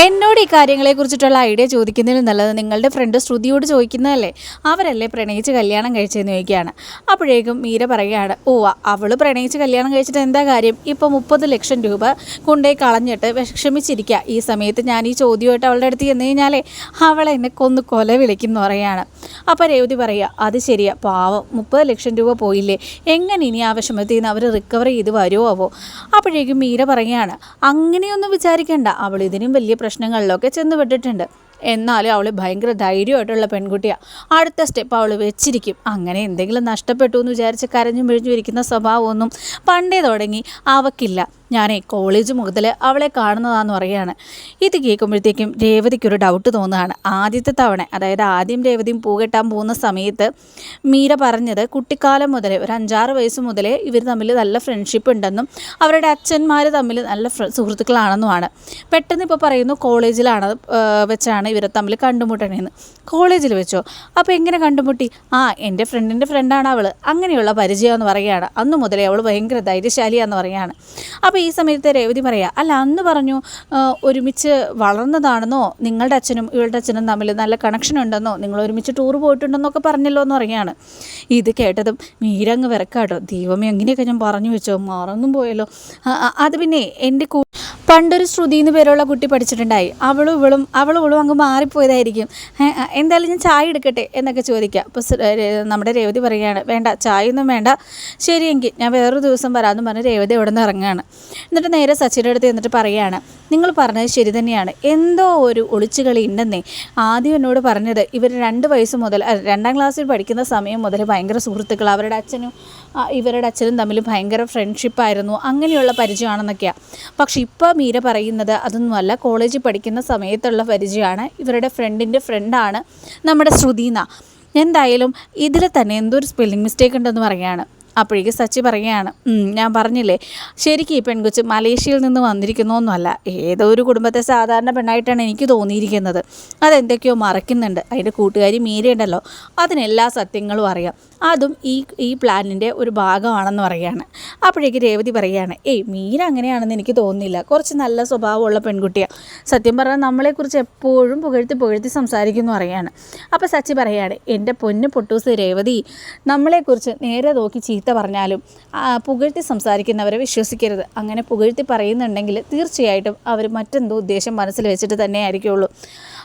എന്നോട് ഈ കാര്യങ്ങളെ കുറിച്ചിട്ടുള്ള ഐഡിയ ചോദിക്കുന്നതിൽ നല്ലത് നിങ്ങളുടെ ഫ്രണ്ട് ശ്രുതിയോട് ചോദിക്കുന്നതല്ലേ? അവരല്ലേ പ്രണയിച്ച് കല്യാണം കഴിച്ചതെന്ന് ചോദിക്കുകയാണ്. അപ്പോഴേക്കും മീര പറയുകയാണ് ഓ അവൾ പ്രണയിച്ച് കല്യാണം കഴിച്ചിട്ട് എന്താ കാര്യം? ഇപ്പോൾ മുപ്പത് ലക്ഷം രൂപ കൊണ്ടുപോയി കളഞ്ഞിട്ട് വിഷമിച്ചിരിക്കുക ഈ സമയത്ത് ഞാൻ ഈ ചോദ്യമായിട്ട് അവളുടെ അടുത്ത് ചെന്ന് കഴിഞ്ഞാലേ അവളെ എന്നെ കൊന്ന് കൊല വിളിക്കുന്നു പറയാണ് അപ്പോൾ രേവതി പറയുക അത് ശരിയാ പാവം മുപ്പത് ലക്ഷം രൂപ പോയില്ലേ എങ്ങനെ ഇനി ആ നിന്ന് അവർ റിക്കവർ ചെയ്ത് വരുമോ അപ്പോഴേക്കും മീര പറയുകയാണ് അങ്ങനെയൊന്നും വിചാരിക്കേണ്ട അവൾ ഇതിനും വലിയ പ്രശ്നങ്ങളിലൊക്കെ ചെന്ന് പെട്ടിട്ടുണ്ട്. എന്നാലും അവൾ ഭയങ്കര ധൈര്യമായിട്ടുള്ള പെൺകുട്ടിയാണ് അടുത്ത സ്റ്റെപ്പ് അവൾ വെച്ചിരിക്കും. അങ്ങനെ എന്തെങ്കിലും നഷ്ടപ്പെട്ടു എന്ന് വിചാരിച്ച് കരഞ്ഞും പിഴിഞ്ഞും ഇരിക്കുന്ന സ്വഭാവമൊന്നും പണ്ടേ തുടങ്ങി അവക്കില്ല. ഞാനേ കോളേജ് മുതൽ അവളെ കാണുന്നതാന്ന് പറയുകയാണ്. ഇത് കേൾക്കുമ്പോഴത്തേക്കും രേവതിക്കൊരു ഡൗട്ട് തോന്നുകയാണ്. ആദ്യത്തെ തവണ അതായത് ആദ്യം രേവതിയും പൂകെട്ടാൻ പോകുന്ന സമയത്ത് മീര പറഞ്ഞത് കുട്ടിക്കാലം മുതലേ ഒരു അഞ്ചാറ് വയസ്സ് മുതലേ ഇവർ തമ്മിൽ നല്ല ഫ്രണ്ട്ഷിപ്പ് ഉണ്ടെന്നും അവരുടെ അച്ഛന്മാർ തമ്മിൽ നല്ല സുഹൃത്തുക്കളാണെന്നുമാണ്. പെട്ടെന്ന് ഇപ്പോൾ പറയുന്നു കോളേജിലാണ് വെച്ചാണ് ഇവരെ തമ്മിൽ കണ്ടുമുട്ടണേന്ന്. കോളേജിൽ വെച്ചോ? അപ്പോൾ എങ്ങനെ കണ്ടുമുട്ടി? ആ എന്റെ ഫ്രണ്ടിന്റെ ഫ്രണ്ടാണ് അവൾ അങ്ങനെയുള്ള പരിചയമെന്ന് പറയുകയാണ്. അന്ന് മുതലേ അവൾ ഭയങ്കര ധൈര്യശാലിയാന്ന് പറയുകയാണ്. അപ്പോൾ അപ്പോൾ ഈ സമയത്ത് രേവതി പറയാം അല്ല അന്ന് പറഞ്ഞു ഒരുമിച്ച് വളർന്നതാണെന്നോ നിങ്ങളുടെ അച്ഛനും ഇവളുടെ അച്ഛനും തമ്മിൽ നല്ല കണക്ഷൻ ഉണ്ടെന്നോ നിങ്ങൾ ഒരുമിച്ച് ടൂർ പോയിട്ടുണ്ടെന്നൊക്കെ പറഞ്ഞല്ലോ എന്ന് പറയുകയാണ്. ഇത് കേട്ടതും മീരങ്ങ് വിറക്കാട്ടോ ദൈവമേ എങ്ങനെയൊക്കെ ഞാൻ പറഞ്ഞു വെച്ചോ മറന്നും പോയല്ലോ. അത് പിന്നെ എന്റെ പണ്ടൊരു ശ്രുതി എന്ന് പേരുള്ള കുട്ടി പഠിച്ചിട്ടുണ്ടായി. അവളും ഇവളും അവളും ഇവളും അങ്ങ് മാറിപ്പോയതായിരിക്കും. എന്തായാലും ഞാൻ ചായ എടുക്കട്ടെ എന്നൊക്കെ ചോദിക്കാം. അപ്പോൾ നമ്മുടെ രേവതി പറയുകയാണ് വേണ്ട ചായ ഒന്നും വേണ്ട. ശരിയെങ്കിൽ ഞാൻ വേറൊരു ദിവസം വരാമെന്ന് പറഞ്ഞ് രേവതി അവിടെ നിന്ന് ഇറങ്ങുകയാണ്. എന്നിട്ട് നേരെ സച്ചിയുടെ അടുത്ത് എന്നിട്ട് പറയുകയാണ് നിങ്ങൾ പറഞ്ഞത് ശരി തന്നെയാണ്. എന്തോ ഒരു ഒളിച്ചുകളി ഉണ്ടെന്നേ. ആദ്യം എന്നോട് പറഞ്ഞത് ഇവർ രണ്ട് വയസ്സ് മുതൽ രണ്ടാം ക്ലാസ്സിൽ പഠിക്കുന്ന സമയം മുതൽ ഭയങ്കര സുഹൃത്തുക്കൾ അവരുടെ അച്ഛനും ഇവരുടെ അച്ഛനും തമ്മിൽ ഭയങ്കര ഫ്രണ്ട്ഷിപ്പായിരുന്നു അങ്ങനെയുള്ള പരിചയമാണെന്നൊക്കെയാണ് പക്ഷേ ഇപ്പോൾ മീര പറയുന്നത് അതൊന്നുമല്ല കോളേജിൽ പഠിക്കുന്ന സമയത്തുള്ള പരിചയമാണ്. ഇവരുടെ ഫ്രണ്ടിന്റെ ഫ്രണ്ടാണ് നമ്മുടെ ശ്രുതിന എന്തായാലും ഇതിൽ തന്നെ എന്തോ ഒരു സ്പെല്ലിംഗ് മിസ്റ്റേക്ക് ഉണ്ടെന്ന് പറയുകയാണ്. അപ്പോഴേക്ക് സച്ചി പറയുകയാണ് ഞാൻ പറഞ്ഞില്ലേ ശരിക്കും ഈ പെൺകൊച്ച് മലേഷ്യയിൽ നിന്ന് വന്നിരിക്കുന്നൊന്നുമല്ല ഏതോ ഒരു കുടുംബത്തെ സാധാരണ പെണ്ണായിട്ടാണ് എനിക്ക് തോന്നിയിരിക്കുന്നത്. അതെന്തൊക്കെയോ മറയ്ക്കുന്നുണ്ട്. അതിന്റെ കൂട്ടുകാരി മീരയുണ്ടല്ലോ അതിനെല്ലാ സത്യങ്ങളും അറിയാം. അതും ഈ ഈ പ്ലാനിന്റെ ഒരു ഭാഗമാണെന്ന് പറയുകയാണ്. അപ്പോഴേക്ക് രേവതി പറയുകയാണ് ഏയ് മീര അങ്ങനെയാണെന്ന് എനിക്ക് തോന്നുന്നില്ല. കുറച്ച് നല്ല സ്വഭാവമുള്ള പെൺകുട്ടിയാണ് സത്യം പറഞ്ഞാൽ നമ്മളെക്കുറിച്ച് എപ്പോഴും പുകഴ്ത്തി പുകഴ്ത്തി സംസാരിക്കുന്നു പറയുകയാണ്. അപ്പോൾ സച്ചി പറയുകയാണ് എന്റെ പൊന്ന് പൊട്ടൂസ് രേവതി നമ്മളെക്കുറിച്ച് നേരെ നോക്കി ചീത്ത പറഞ്ഞാലും പുകഴ്ത്തി സംസാരിക്കുന്നവരെ വിശ്വസിക്കരുത്. അങ്ങനെ പുകഴ്ത്തി പറയുന്നുണ്ടെങ്കിൽ തീർച്ചയായിട്ടും അവർ മറ്റെന്തോ ഉദ്ദേശം മനസ്സിൽ വെച്ചിട്ട് തന്നെ ആയിരിക്കുള്ളൂ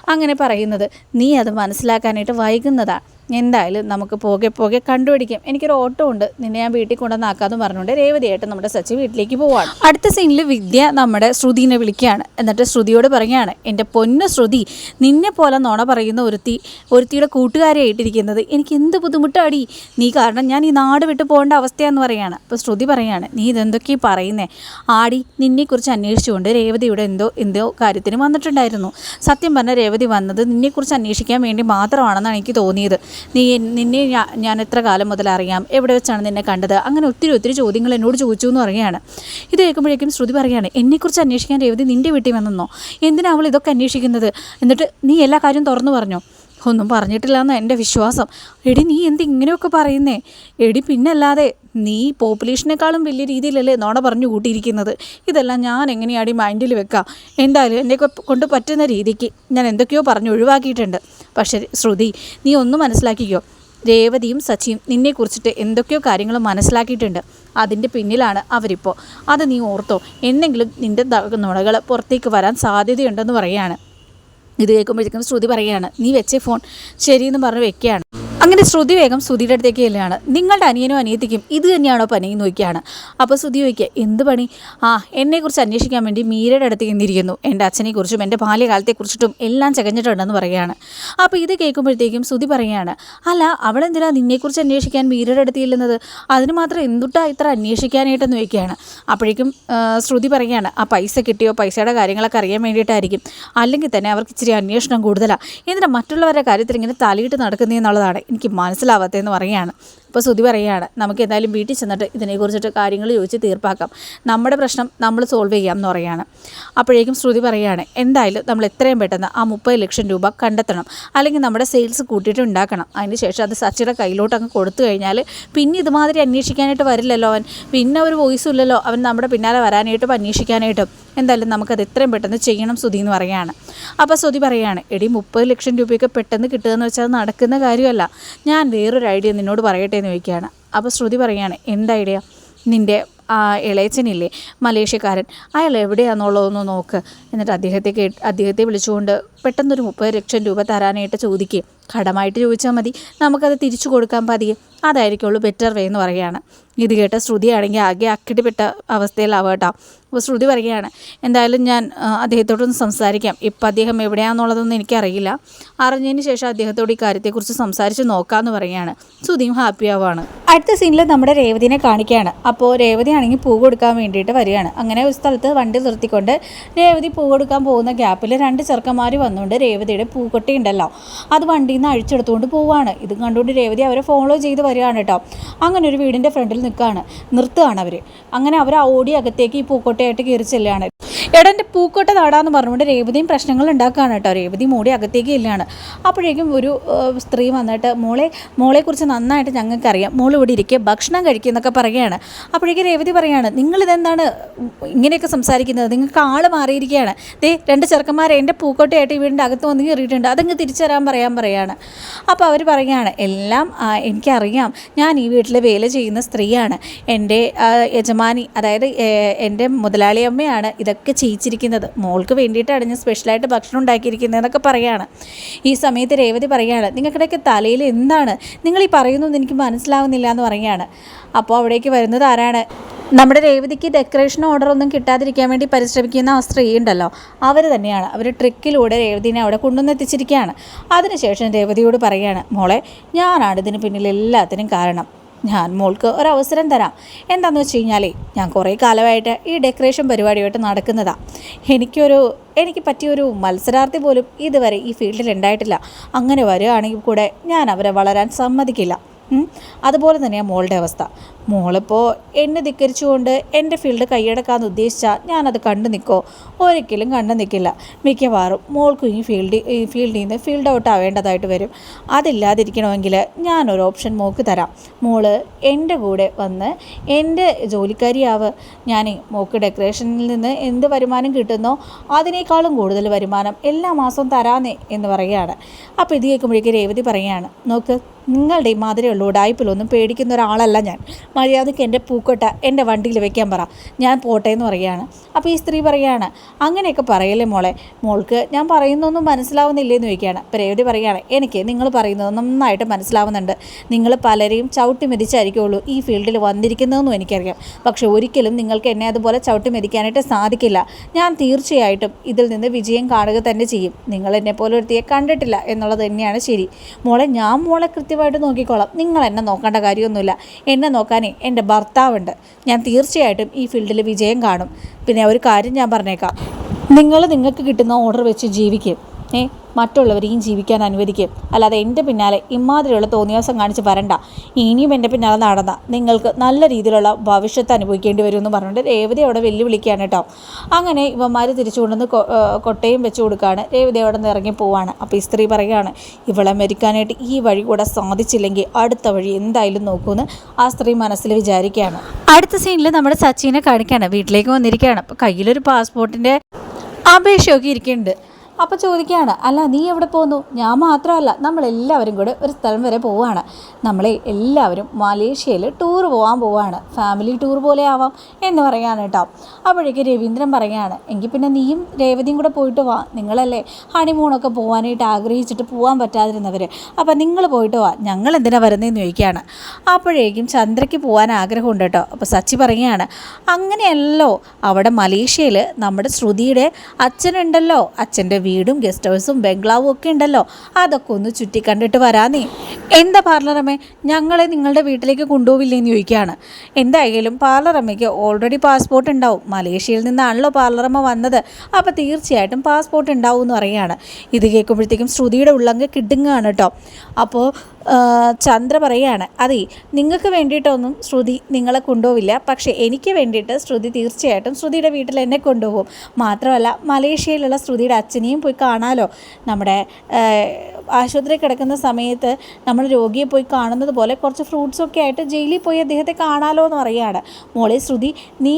അങ്ങനെ പറയുന്നത് നീ അത് മനസ്സിലാക്കാനായിട്ട് വൈകുന്നതാണ് എന്തായാലും നമുക്ക് പോകെ പോകെ കണ്ടുപിടിക്കാം. എനിക്കൊരു ഓട്ടോ ഉണ്ട്. നിന്നെ ഞാൻ വീട്ടിൽ കൊണ്ടുവന്നാക്കാന്ന് പറഞ്ഞുകൊണ്ട് രേവതിയായിട്ട് നമ്മുടെ സച്ചി വീട്ടിലേക്ക് പോവാണ്. അടുത്ത സീനിൽ വിദ്യ നമ്മുടെ ശ്രുതിനെ വിളിക്കുകയാണ്. എന്നിട്ട് ശ്രുതിയോട് പറയുകയാണ് എന്റെ പൊന്ന ശ്രുതി നിന്നെ പോലെ നോണ പറയുന്ന ഒരുത്തി ഒരുത്തിയുടെ കൂട്ടുകാരിയായിട്ടിരിക്കുന്നത് എനിക്ക് എന്ത് ബുദ്ധിമുട്ടാടി? നീ കാരണം ഞാൻ ഈ നാട് വിട്ടു പോകേണ്ട അവസ്ഥയാന്ന് പറയാണ്. അപ്പോൾ ശ്രുതി പറയാണ് നീ ഇതെന്തൊക്കെയാണ് പറയുന്നേ? ആടി നിന്നെക്കുറിച്ച് അന്വേഷിച്ചുകൊണ്ട് രേവതിയുടെ എന്തോ എന്തോ കാര്യത്തിന് വന്നിട്ടുണ്ടായിരുന്നു. സത്യം പറഞ്ഞ രേവതി വന്നത് നിന്നെക്കുറിച്ച് അന്വേഷിക്കാൻ വേണ്ടി മാത്രമാണെന്നാണ് എനിക്ക് തോന്നിയത്. നീ നിന്നെ ഞാൻ എത്ര കാലം മുതൽ അറിയാം? എവിടെ വെച്ചാണ് നിന്നെ കണ്ടത്? അങ്ങനെ ഒത്തിരി ഒത്തിരി ചോദ്യങ്ങൾ എന്നോട് ചോദിച്ചു എന്ന് പറയുകയാണ്. ഇത് കേൾക്കുമ്പോഴേക്കും ശ്രുതി പറയുകയാണ് എന്നെക്കുറിച്ച് അന്വേഷിക്കാൻ രേവതി നിന്റെ വീട്ടിൽ വന്നെന്നോ? എന്തിനാണ് അവൾ ഇതൊക്കെ അന്വേഷിക്കുന്നത്? എന്നിട്ട് നീ എല്ലാ കാര്യവും തുറന്നു പറഞ്ഞോ. ഒന്നും പറഞ്ഞിട്ടില്ല എന്റെ വിശ്വാസം. എടി നീ എന്ത് ഇങ്ങനെയൊക്കെ പറയുന്നേ? എടി പിന്നല്ലാതെ നീ പോപ്പുലേഷനേക്കാളും വലിയ രീതിയിലല്ലേ നോണ പറഞ്ഞു കൂട്ടിയിരിക്കുന്നത്? ഇതെല്ലാം ഞാൻ എങ്ങനെയാടി മൈൻഡിൽ വെക്കാം? എന്തായാലും എന്നെ കൊണ്ട് പറ്റുന്ന രീതിക്ക് ഞാൻ എന്തൊക്കെയോ പറഞ്ഞു ഒഴിവാക്കിയിട്ടുണ്ട്. പക്ഷേ ശ്രുതി നീ ഒന്ന് മനസ്സിലാക്കിക്കോ. രേവതിയും സച്ചിയും നിന്നെക്കുറിച്ചിട്ട് എന്തൊക്കെയോ കാര്യങ്ങൾ മനസ്സിലാക്കിയിട്ടുണ്ട്. അതിന്റെ പിന്നിലാണ് അവരിപ്പോൾ. അത് നീ ഓർത്തോ. എന്നെങ്കിലും നിന്റെ നുണകൾ പുറത്തേക്ക് വരാൻ സാധ്യതയുണ്ടെന്ന് പറയുകയാണ്. ഇത് കേൾക്കുമ്പോഴത്തേക്കും ശ്രുതി പറയുകയാണ് നീ വെച്ചേ ഫോൺ ശരിയെന്ന് പറഞ്ഞ് വെക്കുകയാണ്. അങ്ങനെ ശ്രുതി വേഗം ശ്രുതിയുടെ അടുത്തേക്ക് ചെല്ലുകയാണ്. നിങ്ങളുടെ അനിയനും അനിയത്തിക്കും ഇത് തന്നെയാണോ പനി നോക്കിയാണ് അപ്പോൾ ശ്രുതി ചോദിക്കുക എന്ത് പണി ആ എന്നെക്കുറിച്ച് അന്വേഷിക്കാൻ വേണ്ടി മീരയുടെ അടുത്ത് ചെന്നിരിക്കുന്നു. എന്റെ അച്ഛനെക്കുറിച്ചും എന്റെ ബാല്യകാലത്തെക്കുറിച്ചിട്ടും എല്ലാം ചകഞ്ഞിട്ടുണ്ടെന്ന് പറയുകയാണ്. അപ്പോൾ ഇത് കേൾക്കുമ്പോഴത്തേക്കും ശ്രുതി പറയുകയാണ് അല്ല അവളെന്തിനാ നിന്നെക്കുറിച്ച് അന്വേഷിക്കാൻ മീരയുടെ അടുത്ത് ചെല്ലുന്നത്? അതിന് മാത്രം എന്തുട്ടാ ഇത്ര അന്വേഷിക്കാനായിട്ടെന്ന് ചോദിക്കുകയാണ്. അപ്പോഴേക്കും ശ്രുതി പറയുകയാണ് ആ പൈസ കിട്ടിയോ? പൈസയുടെ കാര്യങ്ങളൊക്കെ അറിയാൻ വേണ്ടിയിട്ടായിരിക്കും. അല്ലെങ്കിൽ തന്നെ അവർക്ക് ഇച്ചിരി അന്വേഷണം കൂടുതലാണ് എന്തിനാ മറ്റുള്ളവരുടെ കാര്യത്തിൽ ഇങ്ങനെ തലയിട്ട് നടക്കുന്നതെന്നുള്ളതാണ് എനിക്ക് മനസ്സിലാവാത്തതെന്ന് പറയുകയാണ്. അപ്പോൾ ശ്രുതി പറയുകയാണ് നമുക്ക് എന്തായാലും വീട്ടിൽ ചെന്നിട്ട് ഇതിനെക്കുറിച്ചിട്ട് കാര്യങ്ങൾ ചോദിച്ച് തീർപ്പാക്കാം. നമ്മുടെ പ്രശ്നം നമ്മൾ സോൾവ് ചെയ്യാം എന്ന് പറയുകയാണ്. അപ്പോഴേക്കും ശ്രുതി പറയുകയാണ് എന്തായാലും നമ്മൾ എത്രയും പെട്ടെന്ന് ആ മുപ്പത് ലക്ഷം രൂപ കണ്ടെത്തണം. അല്ലെങ്കിൽ നമ്മുടെ സെയിൽസ് കൂട്ടിയിട്ട് ഉണ്ടാക്കണം. അതിന് ശേഷം അത് സച്ചിയുടെ കയ്യിലോട്ട് അങ്ങ് കൊടുത്തു കഴിഞ്ഞാൽ പിന്നെ ഇതുമാതിരി അന്വേഷിക്കാനായിട്ട് വരില്ലല്ലോ അവൻ. പിന്നെ ഒരു വോയിസും ഇല്ലല്ലോ അവൻ നമ്മുടെ പിന്നാലെ വരാനായിട്ടും അന്വേഷിക്കാനായിട്ടും. എന്തായാലും നമുക്കത് എത്രയും പെട്ടെന്ന് ചെയ്യണം സുധി എന്ന് പറയുകയാണ്. അപ്പോൾ സുധി പറയുകയാണ് എടി മുപ്പത് ലക്ഷം രൂപയൊക്കെ പെട്ടെന്ന് കിട്ടുകയെന്ന് വെച്ചാൽ അത് നടക്കുന്ന കാര്യമല്ല. ഞാൻ വേറൊരു ഐഡിയ നിന്നോട് പറയട്ടെ എന്ന് ചോദിക്കുകയാണ്. അപ്പോൾ ശ്രുതി പറയുകയാണ് എന്ത് ഐഡിയ? നിന്റെ ആ ഇളയച്ചനില്ലേ മലേഷ്യക്കാരൻ. അയാൾ എവിടെയാണെന്നുള്ളതൊന്ന് നോക്ക്. എന്നിട്ട് അദ്ദേഹത്തെ കേട്ട് അദ്ദേഹത്തെ വിളിച്ചുകൊണ്ട് പെട്ടെന്നൊരു മുപ്പത് ലക്ഷം രൂപ തരാനായിട്ട് ചോദിക്കുകയും കടമായിട്ട് ചോദിച്ചാൽ മതി. നമുക്കത് തിരിച്ചു കൊടുക്കാൻ പതിയെ. അതായിരിക്കുള്ളൂ ബെറ്റർ വേ എന്ന് പറയുകയാണ്. ഇത് കേട്ട ശ്രുതിയാണെങ്കിൽ ആകെ അക്കിടിപ്പെട്ട അവസ്ഥയിലാവട്ടോ അപ്പോൾ ശ്രുതി പറയുകയാണ് എന്തായാലും ഞാൻ അദ്ദേഹത്തോടൊന്ന് സംസാരിക്കാം. ഇപ്പം അദ്ദേഹം എവിടെയാണെന്നുള്ളതൊന്നും എനിക്കറിയില്ല. അറിഞ്ഞതിന് ശേഷം അദ്ദേഹത്തോട് ഈ കാര്യത്തെക്കുറിച്ച് സംസാരിച്ച് നോക്കാമെന്ന് പറയുകയാണ്. ശ്രുതിയും ഹാപ്പി ആവാണ് അടുത്ത സീനിൽ നമ്മുടെ രേവതിനെ കാണിക്കുകയാണ്. അപ്പോൾ രേവതി ആണെങ്കിൽ പൂ കൊടുക്കാൻ വേണ്ടിയിട്ട് വരികയാണ്. അങ്ങനെ ഒരു സ്ഥലത്ത് വണ്ടി നിർത്തിക്കൊണ്ട് രേവതി പൂ കൊടുക്കാൻ പോകുന്ന ഗ്യാപ്പിൽ രണ്ട് ചെറുക്കന്മാർ വന്നുകൊണ്ട് രേവതിയുടെ പൂക്കൊട്ടി ഉണ്ടല്ലോ അത് വണ്ടിയിൽ നിന്ന് അഴിച്ചെടുത്തുകൊണ്ട് പോവുകയാണ് ഇത് കണ്ടുകൊണ്ട് രേവതി അവരെ ഫോളോ ചെയ്ത് വരികയാണ് കേട്ടോ. അങ്ങനെ ഒരു വീടിന്റെ ഫ്രണ്ടിൽ നിൽക്കുകയാണ്. നിർത്തുകയാണ് അവർ അങ്ങനെ അവർ ഓടി അകത്തേക്ക് ഈ പൂക്കൊട്ടയായിട്ട് കയറി ചെല്ലുകയാണ്. എടാ എന്റെ പൂക്കോട്ട നാടാന്ന് പറഞ്ഞുകൊണ്ട് രേവതിയും പ്രശ്നങ്ങൾ ഉണ്ടാക്കുകയാണ് കേട്ടോ. രേവതി മോടി അകത്തേക്ക് ഇല്ലാണ് അപ്പോഴേക്കും ഒരു സ്ത്രീ വന്നിട്ട് മോളെ മോളെക്കുറിച്ച് നന്നായിട്ട് ഞങ്ങൾക്കറിയാം. മോൾ ഇവിടെ ഇരിക്കുക ഭക്ഷണം കഴിക്കുക എന്നൊക്കെ പറയുകയാണ്. അപ്പോഴേക്കും രേവതി പറയാണ് നിങ്ങളിതെന്താണ് ഇങ്ങനെയൊക്കെ സംസാരിക്കുന്നത്? നിങ്ങൾക്ക് ആൾ മാറിയിരിക്കുകയാണ്. ദേ രണ്ട് ചെറുക്കന്മാരെ എന്റെ പൂക്കോട്ടയായിട്ട് വീടിന്റെ അകത്ത് വന്ന് കയറിയിട്ടുണ്ട്. അതങ്ങ് തിരിച്ചു പറയാൻ പറയുകയാണ്. അപ്പോൾ അവർ പറയുകയാണ് എല്ലാം എനിക്കറിയാം. ഞാൻ ഈ വീട്ടിൽ വേല ചെയ്യുന്ന സ്ത്രീയാണ്. എന്റെ യജമാനി അതായത് എന്റെ മുതലാളിയമ്മയാണ് ഇതൊക്കെ ചെയ്യിച്ചിരിക്കുന്നത്. മോൾക്ക് വേണ്ടിയിട്ടാണ് ഞാൻ സ്പെഷ്യലായിട്ട് ഭക്ഷണം ഉണ്ടാക്കിയിരിക്കുന്നതെന്നൊക്കെ പറയുകയാണ് ഈ സമയത്ത് രേവതി പറയുകയാണ് നിങ്ങൾക്കിടയ്ക്ക് തലയിൽ എന്താണ്? നിങ്ങൾ ഈ പറയുന്നൊന്നും എനിക്ക് മനസ്സിലാവുന്നില്ല എന്ന് പറയുകയാണ് അപ്പോൾ അവിടേക്ക് വരുന്നത് ആരാണ്? നമ്മുടെ രേവതിക്ക് ഡെക്കറേഷൻ ഓർഡർ ഒന്നും കിട്ടാതിരിക്കാൻ വേണ്ടി പരിശ്രമിക്കുന്ന ആ സ്ത്രീ ഉണ്ടല്ലോ. അവർ തന്നെയാണ്. അവർ ട്രിക്കിലൂടെ രേവതിനെ അവിടെ കൊണ്ടുവന്നെത്തിച്ചിരിക്കുകയാണ് അതിനുശേഷം രേവതിയോട് പറയുകയാണ് മോളെ ഞാനാണ് ഇതിന് പിന്നിൽ എല്ലാത്തിനും കാരണം. ഞാൻ മോൾക്ക് ഒരവസരം തരാം. എന്താണെന്ന് വെച്ച് കഴിഞ്ഞാലേ ഞാൻ കുറേ കാലമായിട്ട് ഈ ഡെക്കറേഷൻ പരിപാടിയായിട്ട് നടക്കുന്നതാണ് എനിക്കൊരു എനിക്ക് പറ്റിയൊരു മത്സരാർത്ഥി പോലും ഇതുവരെ ഈ ഫീൽഡിൽ ഉണ്ടായിട്ടില്ല. അങ്ങനെ വരികയാണെങ്കിൽ കൂടെ ഞാൻ അവരെ വളരാൻ സമ്മതിക്കില്ല. അതുപോലെ തന്നെയാണ് മോളുടെ അവസ്ഥ. മോളിപ്പോൾ എന്നെ ധിക്കരിച്ചുകൊണ്ട് എന്റെ ഫീൽഡ് കൈയടക്കാൻ ഉദ്ദേശിച്ചാൽ ഞാനത് കണ്ടു നിൽക്കോ ഒരിക്കലും കണ്ടു നിൽക്കില്ല മിക്കവാറും മോൾക്കും ഈ ഫീൽഡ് ഈ ഫീൽഡിൽ നിന്ന് ഫീൽഡ് ഔട്ട് ആവേണ്ടതായിട്ട് വരും. അതില്ലാതിരിക്കണമെങ്കിൽ ഞാനൊരു ഓപ്ഷൻ മോൾക്ക് തരാം. മോൾ എന്റെ കൂടെ വന്ന് എന്റെ ജോലിക്കാരിയാവ് ഞാൻ മോക്ക് ഡെക്കറേഷനിൽ നിന്ന് എന്ത് വരുമാനം കിട്ടുന്നോ അതിനേക്കാളും കൂടുതൽ വരുമാനം എല്ലാ മാസവും തരാന്നേ എന്ന് പറയുകയാണ്. അപ്പോൾ ഇത് കേൾക്കുമ്പോഴേക്ക് രേവതി പറയുകയാണ് നോക്ക് നിങ്ങളുടെ ഈ മാതിരിയുള്ള ഉടായ്പിലൊന്നും പേടിക്കുന്ന ഒരാളല്ല ഞാൻ. മര്യാദയ്ക്ക് എന്റെ പൂക്കൊട്ട എന്റെ വണ്ടിയിൽ വെക്കാൻ പറ. ഞാൻ പോട്ടെ എന്ന് പറയുകയാണ്. അപ്പോൾ ഈ സ്ത്രീ പറയുകയാണ് അങ്ങനെയൊക്കെ പറയല്ലേ മോളെ? മോൾക്ക് ഞാൻ പറയുന്നൊന്നും മനസ്സിലാവുന്നില്ലേ എന്ന് ചോദിക്കുകയാണ്. പ്രേവതി പറയുകയാണ് എനിക്ക് നിങ്ങൾ പറയുന്നത് നന്നായിട്ട് മനസ്സിലാവുന്നുണ്ട്. നിങ്ങൾ പലരെയും ചവിട്ടി മെതിച്ചായിരിക്കുള്ളൂ ഈ ഫീൽഡിൽ വന്നിരിക്കുന്നതെന്നും എനിക്കറിയാം. പക്ഷേ ഒരിക്കലും നിങ്ങൾക്ക് എന്നെ അതുപോലെ ചവിട്ടി മെതിക്കാനായിട്ട് സാധിക്കില്ല. ഞാൻ തീർച്ചയായിട്ടും ഇതിൽ നിന്ന് വിജയം കാണുക തന്നെ ചെയ്യും. നിങ്ങൾ എന്നെ പോലെ ഒരുത്തിയെ കണ്ടിട്ടില്ല എന്നുള്ളത് തന്നെയാണ് ശരി. മോളെ ഞാൻ മോളെ കൃത്യമായിട്ട് നോക്കിക്കോളാം. നിങ്ങൾ എന്നെ നോക്കേണ്ട കാര്യമൊന്നുമില്ല. എന്നെ നോക്കാനേ എന്റെ ഭർത്താവുണ്ട്. ഞാൻ തീർച്ചയായിട്ടും ഈ ഫീൽഡിൽ വിജയം കാണും. പിന്നെ ഒരു കാര്യം ഞാൻ പറഞ്ഞേക്കാം. നിങ്ങൾ നിങ്ങൾക്ക് കിട്ടുന്ന ഓർഡർ വെച്ച് ജീവിക്കും. ഏ മറ്റുള്ളവരെയും ജീവിക്കാൻ അനുവദിക്കും. അല്ലാതെ എന്റെ പിന്നാലെ ഇമാതിരിയുള്ള തോന്നിയാസം കാണിച്ച് വരണ്ട. ഇനിയും എന്റെ പിന്നാലെ നടന്ന. നിങ്ങൾക്ക് നല്ല രീതിയിലുള്ള ഭവിഷ്യത്ത് അനുഭവിക്കേണ്ടി വരുമെന്ന് പറഞ്ഞുകൊണ്ട് രേവതി അവിടെ വെല്ലുവിളിക്കുകയാണ് കേട്ടോ. അങ്ങനെ ഇവന്മാർ തിരിച്ചു കൊണ്ടുവന്ന് കൊട്ടയും വെച്ച് കൊടുക്കുകയാണ്. രേവതി അവിടെ നിന്ന് ഇറങ്ങി പോവാണ്. അപ്പോൾ ഈ സ്ത്രീ പറയുകയാണ് ഇവളെ മരിക്കാനായിട്ട് ഈ വഴി കൂടെ സാധിച്ചില്ലെങ്കിൽ അടുത്ത വഴി എന്തായാലും നോക്കുമെന്ന് ആ സ്ത്രീ മനസ്സിൽ വിചാരിക്കുകയാണ്. അടുത്ത സീനിൽ നമ്മുടെ സച്ചിനെ കാണിക്കുകയാണ് വീട്ടിലേക്ക് വന്നിരിക്കുകയാണ്. അപ്പോൾ കയ്യിലൊരു പാസ്പോർട്ടിന്റെ അപേക്ഷയൊക്കെ ഇരിക്കുന്നുണ്ട്. അപ്പോൾ ചോദിക്കുകയാണ് അല്ല നീ എവിടെ പോകുന്നു ഞാൻ മാത്രമല്ല നമ്മളെല്ലാവരും കൂടെ ഒരു സ്ഥലം വരെ പോവുകയാണ്. നമ്മളെ എല്ലാവരും മലേഷ്യയിൽ ടൂർ പോകാൻ പോവുകയാണ്. ഫാമിലി ടൂർ പോലെ ആവാം എന്ന് പറയാണ് കേട്ടോ. അപ്പോഴേക്ക് രവീന്ദ്രൻ പറയുകയാണ് എങ്കിൽ പിന്നെ നീയും രേവതിയും കൂടെ പോയിട്ട് വാ. നിങ്ങളല്ലേ ഹണിമൂണൊക്കെ പോകാനായിട്ട് ആഗ്രഹിച്ചിട്ട് പോകാൻ പറ്റാതിരുന്നവർ അപ്പോൾ നിങ്ങൾ പോയിട്ട് വാ. ഞങ്ങൾ എന്തിനാ വരുന്നതെന്ന് ചോദിക്കുകയാണ്. അപ്പോഴേക്കും ചന്ദ്രയ്ക്ക് പോകാൻ ആഗ്രഹമുണ്ട് കേട്ടോ. അപ്പോൾ സച്ചി പറയുകയാണ് അങ്ങനെയല്ലോ അവിടെ മലേഷ്യയിൽ നമ്മുടെ ശ്രുതിയുടെ അച്ഛനുണ്ടല്ലോ. അച്ഛന്റെ വീടും ഗസ്റ്റ് ഹൗസും ബംഗ്ലാവും ഒക്കെ ഉണ്ടല്ലോ. അതൊക്കെ ഒന്ന് ചുറ്റി കണ്ടിട്ട് വരാനേ എന്താ പാർലറമ്മേ? ഞങ്ങളെ നിങ്ങളുടെ വീട്ടിലേക്ക് കൊണ്ടുപോവില്ലേന്ന് ചോദിക്കുകയാണ് എന്തായാലും പാർലറമ്മയ്ക്ക് ഓൾറെഡി പാസ്പോർട്ട് ഉണ്ടാവും. മലേഷ്യയിൽ നിന്നാണല്ലോ പാർലറമ്മ വന്നത്. അപ്പോൾ തീർച്ചയായിട്ടും പാസ്പോർട്ട് ഉണ്ടാവും എന്ന് പറയുകയാണ്. ഇത് കേൾക്കുമ്പോഴത്തേക്കും ശ്രുതിയുടെ ഉള്ളങ്ക് കിടുങ്ങാണ് കേട്ടോ. അപ്പോൾ ചന്ദ്ര പറയുകയാണ് അതെ നിങ്ങൾക്ക് വേണ്ടിയിട്ടൊന്നും ശ്രുതി നിങ്ങളെ കൊണ്ടുപോവില്ല. പക്ഷേ എനിക്ക് വേണ്ടിയിട്ട് ശ്രുതി തീർച്ചയായിട്ടും ശ്രുതിയുടെ വീട്ടിൽ എന്നെ കൊണ്ടുപോകും. മാത്രമല്ല മലേഷ്യയിലുള്ള ശ്രുതിയുടെ അച്ഛനെയും പോയി കാണാലോ? നമ്മുടെ ആശുപത്രി കിടക്കുന്ന സമയത്ത് നമ്മൾ രോഗിയെ പോയി കാണുന്നത് പോലെ കുറച്ച് ഫ്രൂട്ട്സൊക്കെ ആയിട്ട് ജയിലിൽ പോയി അദ്ദേഹത്തെ കാണാമല്ലോ എന്ന് പറയുകയാണ്. മോളെ ശ്രുതി നീ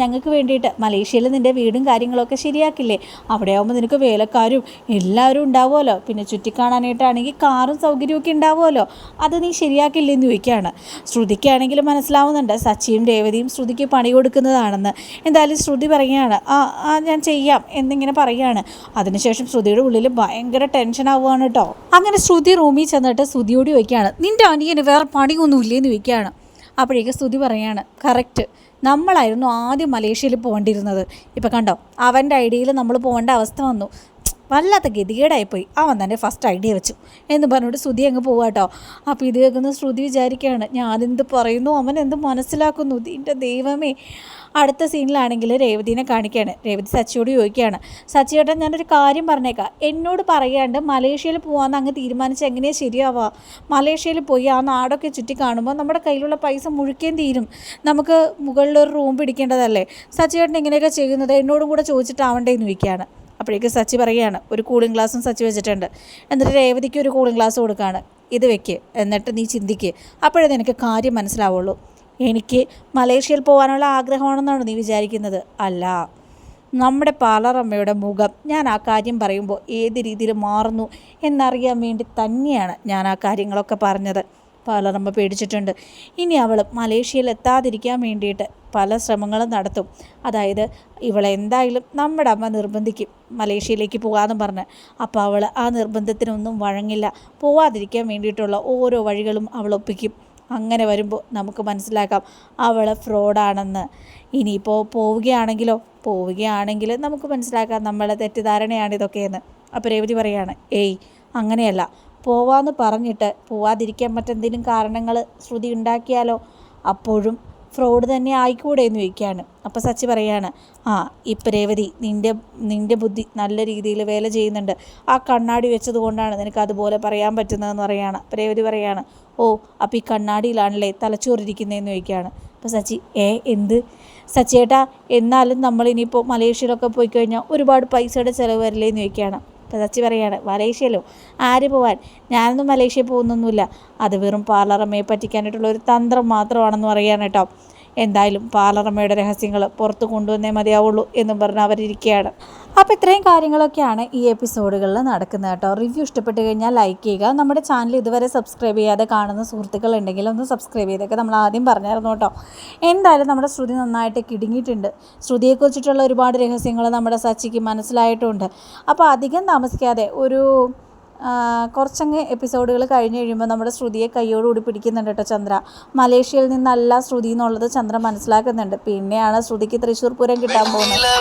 ഞങ്ങൾക്ക് വേണ്ടിയിട്ട് മലേഷ്യയിൽ നിന്റെ വീടും കാര്യങ്ങളൊക്കെ ശരിയാക്കില്ലേ? അവിടെ ആകുമ്പോൾ നിനക്ക് വേലക്കാരും എല്ലാവരും ഉണ്ടാവുമല്ലോ. പിന്നെ ചുറ്റിക്കാണാനായിട്ടാണെങ്കിൽ കാറും സൗകര്യമൊക്കെ ഉണ്ടാവുമല്ലോ അത് നീ ശരിയാക്കില്ലെന്ന് ചോദിക്കുകയാണ്. ശ്രുതിക്കാണെങ്കിൽ മനസ്സിലാവുന്നുണ്ട് സച്ചിയും രേവതിയും ശ്രുതിക്ക് പണി കൊടുക്കുന്നതാണെന്ന്. എന്തായാലും ശ്രുതി പറയുകയാണ് ആ ആ ഞാൻ ചെയ്യാം എന്നിങ്ങനെ പറയുകയാണ്. അതിനുശേഷം ശ്രുതിയുടെ ഉള്ളിൽ ഭയങ്കര ടെൻഷൻ ആവുകയാണ് കേട്ടോ. അങ്ങനെ ശ്രുതി റൂമിൽ ചെന്നിട്ട് ശ്രുതിയോട് ചോദിക്കുകയാണ് നിന്റെ അനിയന് വേറെ പണിയൊന്നുമില്ലേന്ന് ചോദിക്കുകയാണ്. അപ്പോഴേക്കും സ്തുതി പറയാണ് കറക്റ്റ് നമ്മളായിരുന്നു ആദ്യം മലേഷ്യയിൽ പോകേണ്ടിയിരുന്നത് ഇപ്പം കണ്ടോ അവന്റെ ഐഡിയയിൽ നമ്മൾ പോകേണ്ട അവസ്ഥ വന്നു. വല്ലാത്ത ഗതികേടായിപ്പോയി. അവൻ തന്നെ ഫസ്റ്റ് ഐഡിയ വെച്ചു. എന്ന് പറഞ്ഞിട്ട് ശ്രുതി അങ്ങ് പോവാട്ടോ അപ്പോൾ ഇത് കേൾക്കുന്ന ശ്രുതി വിചാരിക്കുകയാണ് ഞാനെന്ത് പറയുന്നു? അവൻ എന്ത് മനസ്സിലാക്കുന്നു? ഇതിന്റെ ദൈവമേ. അടുത്ത സീനിലാണെങ്കിൽ രേവതിനെ കാണിക്കുകയാണ്. രേവതി സച്ചിയോട് ചോദിക്കുകയാണ് സച്ചി ചേട്ടൻ ഞാനൊരു കാര്യം പറഞ്ഞേക്കാം. എന്നോട് പറയാണ്ട് മലേഷ്യയിൽ പോകാമെന്ന് അങ്ങ് തീരുമാനിച്ച് എങ്ങനെയാണ് ശരിയാവുക? മലേഷ്യയിൽ പോയി ആ നാടൊക്കെ ചുറ്റി കാണുമ്പോൾ നമ്മുടെ കയ്യിലുള്ള പൈസ മുഴുക്കേം തീരും. നമുക്ക് മുകളിലൊരു റൂം പിടിക്കേണ്ടതല്ലേ? സച്ചി ചേട്ടൻ ഇങ്ങനെയൊക്കെ ചെയ്യുന്നത് എന്നോടും കൂടെ ചോദിച്ചിട്ടാവണ്ടേ എന്ന് ചോദിക്കുകയാണ്. അപ്പോഴേക്ക് സച്ചി പറയുകയാണ് ഒരു കൂളിംഗ് ഗ്ലാസും സച്ചി വെച്ചിട്ടുണ്ട്. എന്നിട്ട് രേവതിക്ക് ഒരു കൂളിംഗ് ഗ്ലാസ് കൊടുക്കുകയാണ് ഇത് വെക്ക് എന്നിട്ട് നീ ചിന്തിക്ക് അപ്പോഴേ നിനക്ക് കാര്യം മനസ്സിലാവുള്ളൂ. എനിക്ക് മലേഷ്യയിൽ പോകാനുള്ള ആഗ്രഹമാണെന്നാണ് നീ വിചാരിക്കുന്നത്. അല്ല നമ്മുടെ പാലറമ്മയുടെ മുഖം ഞാൻ ആ കാര്യം പറയുമ്പോൾ ഏത് രീതിയിൽ മാറുന്നു എന്നറിയാൻ വേണ്ടി തന്നെയാണ് ഞാൻ ആ കാര്യങ്ങളൊക്കെ പറഞ്ഞത്. പാലറമ്മ പേടിച്ചിട്ടുണ്ട്. ഇനി അവൾ മലേഷ്യയിൽ എത്താതിരിക്കാൻ വേണ്ടിയിട്ട് പല ശ്രമങ്ങളും നടത്തും. അതായത് ഇവളെ എന്തായാലും നമ്മുടെ അമ്മ നിർബന്ധിക്കും. മലേഷ്യയിലേക്ക് പോകാമെന്ന് പറഞ്ഞ്. അപ്പോൾ അവൾ ആ നിർബന്ധത്തിനൊന്നും വഴങ്ങില്ല. പോവാതിരിക്കാൻ വേണ്ടിയിട്ടുള്ള ഓരോ വഴികളും അവൾ ഒപ്പിക്കും. അങ്ങനെ വരുമ്പോൾ നമുക്ക് മനസ്സിലാക്കാം അവൾ ഫ്രോഡാണെന്ന്. ഇനിയിപ്പോൾ പോവുകയാണെങ്കിലോ? പോവുകയാണെങ്കിൽ നമുക്ക് മനസ്സിലാക്കാം നമ്മളെ തെറ്റിദ്ധാരണയാണ് ഇതൊക്കെയെന്ന്. അപ്പോൾ രേവതി പറയാണ് ഏയ് അങ്ങനെയല്ല. പോവാന്ന് പറഞ്ഞിട്ട് പോവാതിരിക്കാൻ മറ്റെന്തെങ്കിലും കാരണങ്ങൾ ശ്രുതി ഉണ്ടാക്കിയാലോ? അപ്പോഴും ഫ്രോഡ് തന്നെ ആയിക്കൂടെ എന്ന് ചോദിക്കുകയാണ് അപ്പോൾ സച്ചി പറയാണ് ആ ഇപ്പം രേവതി നിന്റെ നിന്റെ ബുദ്ധി നല്ല രീതിയിൽ വേല ചെയ്യുന്നുണ്ട്. ആ കണ്ണാടി വെച്ചത് കൊണ്ടാണ് നിനക്ക് അതുപോലെ പറയാൻ പറ്റുന്നതെന്ന് പറയാണ്. അപ്പം രേവതി പറയാണ് ഓ അപ്പം ഈ കണ്ണാടിയിലാണല്ലേ തലച്ചോറിരിക്കുന്നതെന്ന് ചോദിക്കുകയാണ് അപ്പോൾ സച്ചി ഏ എന്ത്? സച്ചിയേട്ടാ എന്നാലും നമ്മൾ മലേഷ്യയിലൊക്കെ പോയി കഴിഞ്ഞാൽ ഒരുപാട് പൈസയുടെ ചിലവ് വരില്ലേ എന്ന് ചോദിക്കുകയാണ് അപ്പോൾ സച്ചി പറയാണ് മലേഷ്യയിലോ? ആര് പോവാൻ? ഞാനൊന്നും മലേഷ്യ പോകുന്നൊന്നുമില്ല. അത് വെറും പാർലറമ്മയെ പറ്റിക്കാനായിട്ടുള്ള ഒരു തന്ത്രം മാത്രമാണെന്ന് പറയാണ് കേട്ടോ. എന്തായാലും പാലറമ്മയുടെ രഹസ്യങ്ങൾ പുറത്തു കൊണ്ടുവന്നേ മതിയാവുള്ളൂ എന്നും പറഞ്ഞ് അവരിയ്ക്കുകയാണ് അപ്പോൾ ഇത്രയും കാര്യങ്ങളൊക്കെയാണ് ഈ എപ്പിസോഡുകളിൽ നടക്കുന്നത് കേട്ടോ. റിവ്യൂ ഇഷ്ടപ്പെട്ട് കഴിഞ്ഞാൽ ലൈക്ക് ചെയ്യുക. നമ്മുടെ ചാനൽ ഇതുവരെ സബ്സ്ക്രൈബ് ചെയ്യാതെ കാണുന്ന സുഹൃത്തുക്കൾ ഉണ്ടെങ്കിൽ ഒന്ന് സബ്സ്ക്രൈബ് ചെയ്തൊക്കെ നമ്മൾ ആദ്യം പറഞ്ഞായിരുന്നു കേട്ടോ. എന്തായാലും നമ്മുടെ ശ്രുതി നന്നായിട്ട് കിടുങ്ങിയിട്ടുണ്ട്. ശ്രുതിയെക്കുറിച്ചിട്ടുള്ള ഒരുപാട് രഹസ്യങ്ങൾ നമ്മുടെ സച്ചിക്ക് മനസ്സിലായിട്ടുണ്ട്. അപ്പോൾ അധികം താമസിക്കാതെ ഒരു കുറച്ചങ്ങ് എപ്പിസോഡുകൾ കഴിഞ്ഞ് കഴിയുമ്പോൾ നമ്മുടെ ശ്രുതിയെ കൈയോടുകൂടി പിടിക്കുന്നുണ്ട് കേട്ടോ ചന്ദ്ര. മലേഷ്യയിൽ നിന്നല്ല ശ്രുതി എന്നുള്ളത് ചന്ദ്ര മനസ്സിലാക്കുന്നുണ്ട്. പിന്നെയാണ് ശ്രുതിക്ക് തൃശ്ശൂർ പൂരം കിട്ടാൻ പോകുന്നത്.